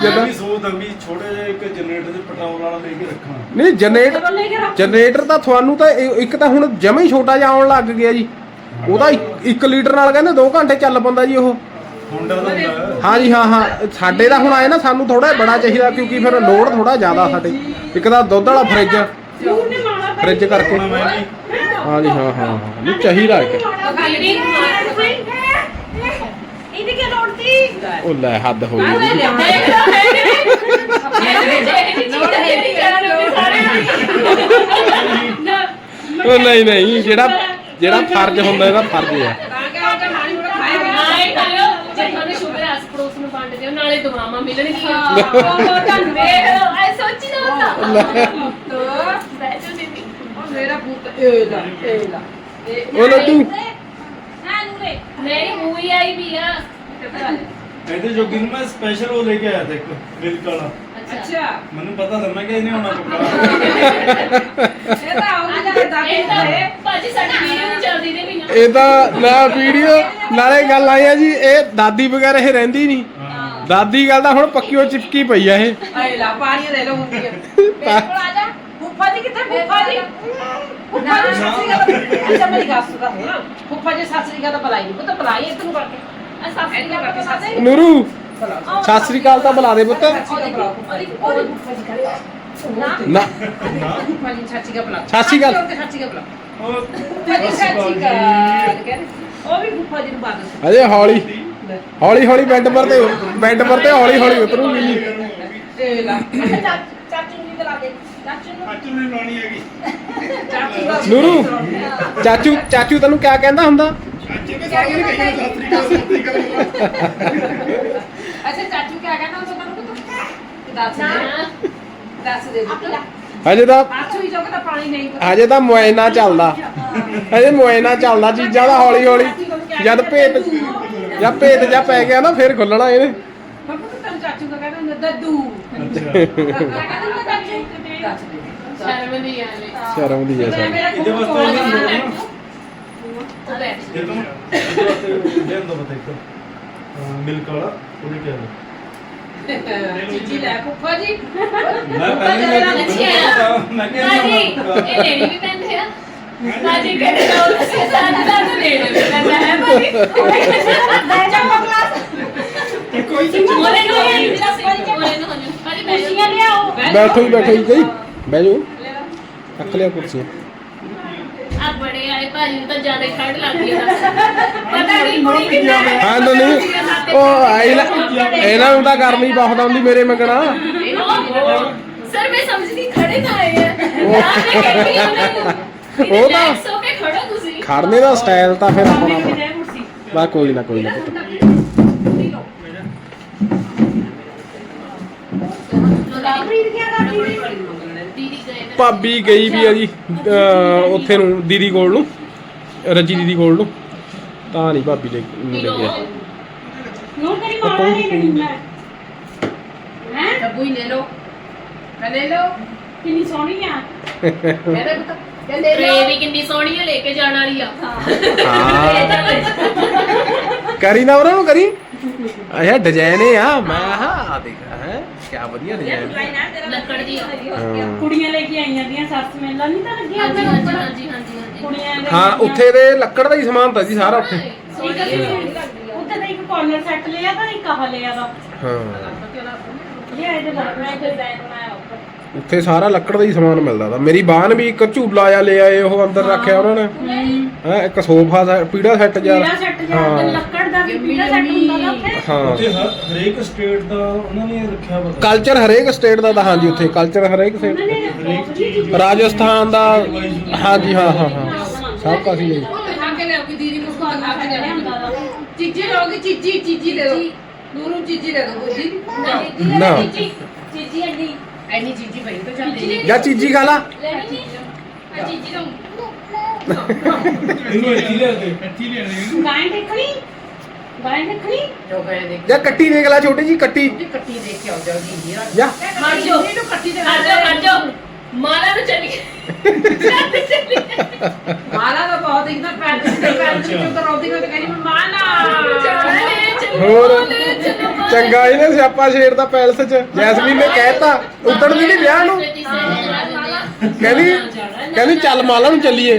ਜਦੋਂ ਵੀ ਸੋਚਦਾ ਵੀ ਛੋਟੇ ਜਿਹੇ ਇੱਕ ਜਨਰੇਟਰ ਦੇ ਪੈਟਰੋਲ ਵਾਲਾ ਲੈ ਕੇ ਰੱਖਾਂ। ਨਹੀਂ ਜਨਰੇਟਰ ਜਨਰੇਟਰ ਤਾਂ ਤੁਹਾਨੂੰ ਤਾਂ ਇੱਕ ਤਾਂ ਹੁਣ ਜਮਾ ਹੀ ਛੋਟਾ ਜਿਹਾ ਆਉਣ ਲੱਗ ਗਿਆ ਜੀ। ਉਹਦਾ 1 ਲੀਟਰ ਨਾਲ ਕਹਿੰਦੇ 2 ਘੰਟੇ ਚੱਲ ਪੰਦਾ ਜੀ ਉਹ। ਹੁੰਦਾ ਹੈ। ਹਾਂ ਜੀ ਹਾਂ ਹਾਂ। ਸਾਡੇ ਦਾ ਹੁਣ ਆਏ ਨਾ ਸਾਨੂੰ ਥੋੜਾ ਬੜਾ ਚਾਹੀਦਾ ਕਿਉਂਕਿ ਫਿਰ ਲੋਡ ਥੋੜਾ ਜ਼ਿਆਦਾ ਸਾਡੇ। ਇੱਕ ਤਾਂ ਦੁੱਧ ਵਾਲਾ ਫਰਿੱਜ ਫਰਿੱਜ ਕਰਕੇ। ਹੁਣ ਮੈਂ ਵੀ। ਹਾਂ ਜੀ ਹਾਂ ਹਾਂ ਨਹੀਂ ਚਾਹੀਦਾ ਇੱਕ। ਇਹਦੀ ਕੀ ਲੋੜ ਸੀ ਉਹ ਲੈ ਹੱਦ ਹੋ ਗਈ। ਸਾਰੇ ਉਹ ਨਹੀਂ ਨਹੀਂ ਜਿਹੜਾ ਜਿਹੜਾ ਫਰਜ਼ ਹੁੰਦਾ ਇਹਦਾ ਫਰਜ਼ ਹੈ ਤਾਂ ਕਿ ਉਹ ਤਾਂ ਮਾਣੀ ਮੁੜ ਖਾਏਗਾ ਆਏ ਖਾਇਓ ਜੇ ਤੁਹਾਨੂੰ ਸ਼ੂਗਰ ਆਸ ਪੜੋਸ ਨੂੰ ਵੰਡ ਦਿਓ ਨਾਲੇ ਦੁਆਵਾਂ ਮਿਲਣਗੀਆਂ। ਉਹ ਤੁਹਾਨੂੰ ਵੇਖ ਲਓ ਐ ਸੋਚੀ ਨਾ ਹੁੰਦਾ। ਬੈਠੋ ਦੀਦੀ। ਉਹ ਮੇਰਾ ਪੁੱਤ ਇਹ ਲਾ ਇਹ ਲਾ। ਇਹ ਉਹ ਲੱਡੂ ਮੇਰੀ ਮੂਵੀ ਆਈ ਵੀ ਆ। ਇਹਦੇ ਜੋਗੀ ਨੂੰ ਮੈਂ ਸਪੈਸ਼ਲ ਉਹ ਲੈ ਕੇ ਆਇਆ था ਇੱਕ ਮਿਲਕ ਵਾਲਾ। ਅੱਛਾ। ਮੈਨੂੰ ਪਤਾ ਸੀ ਮੈਂ ਕਿ ਇਹਨੇ ਹੋਣਾ ਪੱਕਾ ਇਹ ਤਾਂ ਆਉਂਦਾ ਜਾਂਦਾ ਇਹ ਤਾਂ ਭਾਜੀ ਸਾਡੀ ਵੀਡੀਓ ਨਹੀਂ ਚੱਲਦੀ ਦੇ ਵੀ ਨਾ ਇਹ ਤਾਂ ਨਾ ਵੀਡੀਓ ਨਾਲੇ ਗੱਲ ਆਈ ਆ ਜੀ ਇਹ ਦਾਦੀ ਵਗੈਰਾ ਇਹ ਰਹਿੰਦੀ ਨਹੀਂ। ਦਾਦੀ ਗੱਲ ਤਾਂ ਹੁਣ ਪੱਕੀ ਉਹ ਚਿਪਕੀ ਪਈ ਆ ਇਹ। ਇਹ ਲਾ ਪਾਣੀ ਦੇ ਲੋ ਹੁੰਦੀ ਹੈ ਮੇਰੇ ਕੋਲ ਆ ਜਾ। ਫੁੱਫਾ ਜੀ ਕਿੱਥੇ? ਫੁੱਫਾ ਜੀ। ਫੁੱਫਾ ਜੀ ਸਾਸਰੀ ਦਾ ਅੱਛਾ ਮੇਰੀ ਗੱਲ ਸੁਣ ਨਾ ਫੁੱਫਾ ਜੀ ਸਾਸਰੀ ਦਾ ਬੁਲਾਈ ਉਹ ਤਾਂ ਬੁਲਾਈ ਇੱਥੇ ਨੂੰ ਕਰਕੇ ਆ ਸਾਸਰੀ ਦਾ ਕਰਕੇ ਸਾਸਰੀ ਨੂਰੂ ਸਤਿ ਸ੍ਰੀ ਅਕਾਲ ਤਾਂ ਬੁਲਾ ਦੇ ਪੁੱਤ। ਜੀ। ਜੀ ਨਾ। ਜੀ ਸਤਿ ਸ਼੍ਰੀ ਅਕਾਲ। ਉਹ ਜੀ ਵੀ ਜੀ ਨੂੰ ਬਾਦ ਅਜੇ ਹੌਲੀ। ਹੌਲੀ ਹੌਲੀ ਬੈੱਡ ਪਰ ਤੇ ਬੈੱਡ ਪਰ ਤੇ ਹੌਲੀ ਹੌਲੀ ਉਤਰੂਗੀ ਜੀ। ਚਾਚੀ ਨੂੰ ਦੇ ਚਾਚੂ ਨੇ? ਲਾਉਣੀ ਹੈਗੀ। ਚਾਚੂ ਦਾ ਨੂਰੂ ਚਾਚੂ ਚਾਚੂ ਤੈਨੂੰ ਕਿਆ ਕਹਿੰਦਾ ਹੁੰਦਾ? ਚਾਚੇ ਨੇ ਸਾਰੀ ਨੇ ਕਹੀ ਸਤਰੀ ਕਾ ਸਤਰੀ ਕਾ ਅੱਛਾ ਚਾਚੂ ਕਿਆ ਕਹਿੰਦਾ ਉਹ ਤੁਹਾਨੂੰ ਪਤਾ? ਦੱਸ ਦੇ। ਦੱਸ ਦੇ ਹਜੇ ਤਾਂ ਹਜੇ ਤਾਂ ਮੁਆਇਨਾ ਚੱਲਦਾ। ਹਜੇ ਮੁਆਇਨਾ ਚੱਲਦਾ ਚੀਜ਼ਾਂ ਦਾ ਹੌਲੀ ਹੌਲੀ। ਜਦ ਭੇਤ ਜਦ ਭੇਤ ਜਾ ਪੈ ਗਿਆ ਨਾ ਫਿਰ ਖੁੱਲਣਾ ਇਹਨੇ। ਬੱਬੂ ਤੈਨੂੰ ਚਾਚੂ ਦਾ ਕਹਿੰਦਾ ਹੁੰਦਾ ਦੱਦੂ। ਅੱਛਾ। ਕਿਆ ਕਹਿੰਦਾ ਹੁੰਦਾ ਚਾਚੂ ਦੱਸ ਦੇ ਸ਼ਰਮ ਨਹੀਂ ਆਲੇ ਸ਼ਰਮ ਦੀ ਐ ਸਭ ਮੇਰਾ ਇਹਦੇ ਵਾਸਤੇ ਕੋਲ ਉਹਨੇ ਜਾਣਾ ਬੋਲਣਾ। ਤੂੰ ਬੈਠ ਇਹ ਇਹਦੇ ਵਾਸਤੇ ਦੇ ਦੋ ਬਤਾ ਮਿਲਕ ਵਾਲਾ ਉਹਨੇ ਕਿਹਾ ਚੀਚੀ ਲੈ ਫੁੱਫਾ ਜੀ। ਮੈਂ ਪਹਿਲੇ ਅੱਛਾ। ਮੈਂ ਭਾਜੀ ਇਹ ਲੈਣੀ ਵੀ ਪੈਂਦੇ ਆ। ਭਾਜੀ ਕਹਿੰਦੇ ਨਾ ਉਹ ਸੇ ਸਾਡਾ ਤਾਂ ਲੈਣੇ ਵੀ ਪੈਂਦਾ ਹੈ ਭਾਜੀ ਕੋਈ ਉਹਨੇ ਨੂੰ ਉਹਨੇ ਨੂੰ ਭਾਜੀ ਕੁਰਸੀਆਂ ਲਿਆਓ ਬੈਠੋ ਹੀ ਬੈਠੋ ਹੀ ਕਈ ਬਹਿ ਜਾਓ ਰੱਖ ਲਿਆ ਕੁਰਸੀਆਂ ਆ ਬੜੇ ਆਏ ਭਾਜੀ ਨੂੰ ਤਾਂ ਜ਼ਿਆਦਾ ਖੜ ਲੱਗ ਗਿਆ ਪਤਾ ਨਹੀਂ ਕੁੜੀ ਕਿੰਨਾ ਹਾਂ ਨਾ ਨਹੀਂ ਉਹ ਆਈ ਲੈ ਇਹਨਾਂ ਨੂੰ ਤਾਂ ਕਰਨੀ ਬਹੁਤ ਆਉਂਦੀ ਮੇਰੇ ਮੰਗਣਾ ਸਰ ਮੈਂ ਸਮਝਦੀ ਖੜੇ ਤਾਂ ਆਏ ਆ ਯਾਰ ਮੈਂ ਕਹਿੰਦੀ ਉਹਨਾਂ ਨੂੰ ਉਹ ਤਾਂ- relax ਹੋ ਕੇ ਖੜੋ ਤੁਸੀਂ। ਖੜਨੇ ਦਾ ਸਟਾਈਲ ਤਾਂ ਫਿਰ ਆਪਣਾ ਬਾ ਕੋਈ ਨਾ ਕੋਈ ਨਾ ਪੁੱਤ। ਭਾਬੀ ਗਈ ਵੀ ਆ ਜੀ ਉੱਥੇ ਨੂੰ ਦੀਦੀ ਕੋਲ ਨੂੰ ਰੱਜੀ ਦੀਦੀ ਕੋਲ ਨੂੰ। ਤਾਂ ਨਹੀਂ ਭਾਬੀ ਲੈ ਨੂੰ ਲੈ ਗਿਆ ਨੂਰ ਤੇਰੀ ਮਾਂ ਨਾਲ ਹੀ ਲੈਣੀ ਮੈਂ ਹੈ? ਡੱਬੂ ਹੀ ਲੈ ਮੈਂ ਲੈ ਲਓ। ਕਿੰਨੀ ਸੋਹਣੀ ਆ। ਮੇਰੇ ਪੁੱਤ। ਇਹ ਲੈ ਟ੍ਰੇ ਲਓ। ਵੀ ਕਿੰਨੀ ਸੋਹਣੀ ਆ ਲੈ ਕੇ ਜਾਣ ਵਾਲੀ ਆ। ਹਾਂ। ਕਰੀ ਨਾ ਉਹਨਾਂ ਨੂੰ ਕਰੀ। ਅੱਛਾ ਡਿਜ਼ਾਈਨ ਆ ਮੈਂ ਹਾਂ ਦੇਖ ਹੈ ਕੀ ਵਧੀਆ ਡਿਜ਼ਾਈਨ ਲੱਕੜ ਦੀ ਆ। ਕੁੜੀਆਂ ਲੈ ਕੇ ਆਈਆਂ ਦੀਆਂ ਸੱਸ ਮੇਲਾ ਨਹੀਂ ਤਾਂ ਲੱਗਿਆ ਹਾਂਜੀ ਹਾਂਜੀ ਹਾਂਜੀ ਹਾਂਜੀ ਹਾਂਜੀ। ਕੁੜੀਆਂ ਦੇ ਹਾਂ ਉੱਥੇ ਦੇ ਲੱਕੜ ਦਾ ਹੀ ਸਮਾਨ ਤਾਂ ਜੀ ਸਾਰਾ ਉੱਥੇ। ਉੱਥੇ ਤਾਂ ਇੱਕ ਕਾਰਨਰ ਸੈੱਟ ਲਿਆ ਤਾਂ ਇੱਕ ਆਹ ਲਿਆ ਦਾ ਹਾਂ। ਲਿਆ ਇਹਦੇ ਨਾਲ ਮੈਂ ਡਿਜ਼ਾਈਨ ਬਣਾਇਆ ਉੱਥੇ ਸਾਰਾ ਲੱਕੜ ਦਾ ਹੀ ਸਮਾਨ ਮਿਲਦਾ ਤਾ ਮੇਰੀ ਬਾਨ ਵੀ ਇੱਕ ਝੂਲਾ ਜਿਹਾ ਲੈ ਆਏ ਉਹ ਅੰਦਰ ਰੱਖਿਆ ਉਹਨਾਂ ਨੇ ਹੈ ਇੱਕ ਸੋਫਾ ਸੈ- ਪੀੜਾ ਸੈੱਟ ਜਿਹਾ ਪੀੜਾ ਸੈੱਟ ਜਿਹਾ ਹਾਂ। ਲੱਕੜ ਦਾ ਵੀ ਪੀੜਾ ਸੈੱਟ ਹੁੰਦਾ ਨਾ ਉੱਥੇ ਹਾਂ ਉੱਥੇ ਹਰ ਹਰੇਕ ਸਟੇਟ ਦਾ ਉਹਨਾਂ ਨੇ ਰੱਖਿਆ ਪਤਾ ਕਲਚਰ ਹਰੇਕ ਸਟੇਟ ਦਾ ਤਾਂ ਹਾਂਜੀ ਉੱਥੇ ਕਲਚਰ ਹਰੇਕ ਉਹਨਾਂ ਸਟੇਟ ਨੇ ਬਹੁਤ ਜੀ ਚੀਜ਼ਾਂ ਰਾਜਸਥਾਨ ਦਾ ਹਾਂਜੀ ਹਾਂ ਹਾਂ ਹਾਂ ਸਭ ਦਿਖਾ ਕੇ ਦੀਦੀ ਨੂੰ ਕੇ ਲਿਆਉਗੀ ਚੀਜੀ ਚੀਜੀ ਚੀਜੀ ਲੈ ਲਓ ਨੂਰੂ ਚੀਜੀ ਲੈ ਦੋ ਜੀ ਨਾ ਚੀਜ਼ੀ ਅੱਡੀ ਐਨੀ ਚੀਜੀ ਪਈ ਤਾਂ ਚੱਲਦੀ ਜਾਂ ਚੀਜੀ ਖਾ ਲਾ। ਲੈਣੀ ਨਹੀਂ। ਆ ਚੀਜ਼ੀ ਨੂੰ ਇਹਨੂੰ ਇੱਥੇ ਲਿਆ ਦੇ ਇੱਥੇ ਲਿਆ ਦੇ। ਗਾਂ ਦੇਖਣੀ? ਗਾਂ ਦੇਖਣੀ? ਜੋ ਗਏ ਦੇਖ। ਜਾਂ ਕੱਟੀ ਦੇਖ ਲੈ ਛੋਟੀ ਜੀ ਕੱਟੀ। ਜੀ ਕੱਟੀ ਦੇਖ ਕੇ ਆਓ ਜਲਦੀ ਜੀ। ਜਾਂ ਮਰ ਜਾਓ। ਇਹਨੂੰ ਕੱਟੀ ਦੇ ਹਟ ਜਾਓ ਹਟ ਜਾਓ। ਮਾਲਾ ਨੂੰ ਚੱਲੀ ਮਾਲਾ ਦਾ ਬਹੁਤ ਇੱਕ ਤਾਂ ਪੈਰ ਤੇ ਪੈਰ ਤੇ ਚੁੱਕ ਰੋਦੀ ਨੂੰ ਕਹਿੰਦੀ ਮੈਂ ਮਾਲਾ। ਹੋਰ। ਚੰਗਾ ਇਹਨੇ ਸਿਆਪਾ ਸ਼ੇਰ ਦਾ ਪੈਲਸ ਚ। ਜੈਸਮੀਨ ਨੇ ਕਹਿਤਾ ਉਦਣ ਦੀ ਨਹੀਂ ਵਿਆਹ ਨੂੰ ਕਹਿੰਦੀ ਕਹਿੰਦੀ ਚੱਲ ਮਾਲਾ ਨੂੰ ਚੱਲੀਏ।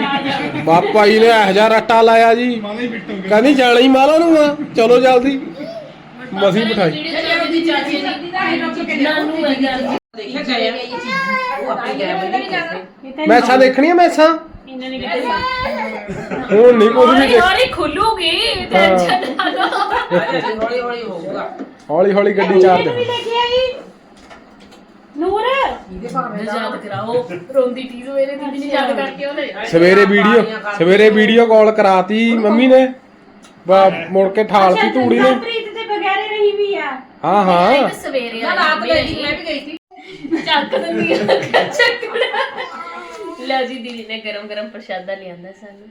ਬਾਪਾ ਜੀ ਨੇ ਇਹੋ ਜਿਹਾ ਰੱਟਾ ਲਾਇਆ ਜੀ। ਗਿਆ ਕਹਿੰਦੀ ਜਾਣਾ ਹੀ ਮਾਲਾ ਨੂੰ ਆ। ਚਲੋ ਜਲਦੀ। ਮਸੀਂ ਬਿਠਾਈ। ਦੇਖਿਆ ਉਹ ਆਪਣੀ ਗਏ ਬਈ ਮੈਸਾਂ ਦੇਖਣੀਆਂ ਮੈਸਾਂ? ਇਹਨਾਂ ਨੇ ਕਿਤੇ ਹੁਣ ਨਹੀਂ ਕੁਝ ਵੀ ਹੌਲੀ ਦੇਖ ਹੌਲੀ ਖੁੱਲੂਗੀ ਟੈਨਸ਼ਨ ਨਾ ਲਓ। ਹੌਲੀ ਹੌਲੀ ਹੋਊਗਾ। ਹੌਲੀ ਹੌਲੀ ਗੱਡੀ ਚਾਰ ਦੇ ਨੂਰ। ਇਹਦੇ ਭਾਵੇਂ ਯਾਦ ਕਰਾਓ ਰੋਂਦੀ ਟੀਜ਼ ਮੇਰੇ ਦੀਦੀ ਨੇ ਯਾਦ ਕਰਕੇ ਉਹਨੇ ਸਵੇਰੇ ਵੀਡੀਓ ਸਵੇਰੇ ਵੀਡੀਓ ਕਾਲ ਕਰਾਤੀ ਮੰਮੀ ਨੇ। ਬਾ ਮੁੜ ਕੇ ਠਾਲਤੀ ਧੂੜੀ ਨੇ। ਪ੍ਰੀਤ ਦੇ ਬਗੈਰੇ ਰਹੀ ਵੀ ਆ। ਹਾਂ ਹਾਂ। ਸਵੇਰੇ ਨਾ ਰਾਤ ਗਈ ਸੀ, ਮੈਂ ਵੀ ਗਈ ਸੀ। ਚੱਕ ਦਿੰਦੀ ਆ ਚੱਕ ਲੈ ਜੀ ਦੀਦੀ ਨੇ ਗਰਮ ਗਰਮ ਪ੍ਰਸ਼ਾਦਾ ਲਿਆਂਦਾ ਸਾਨੂੰ।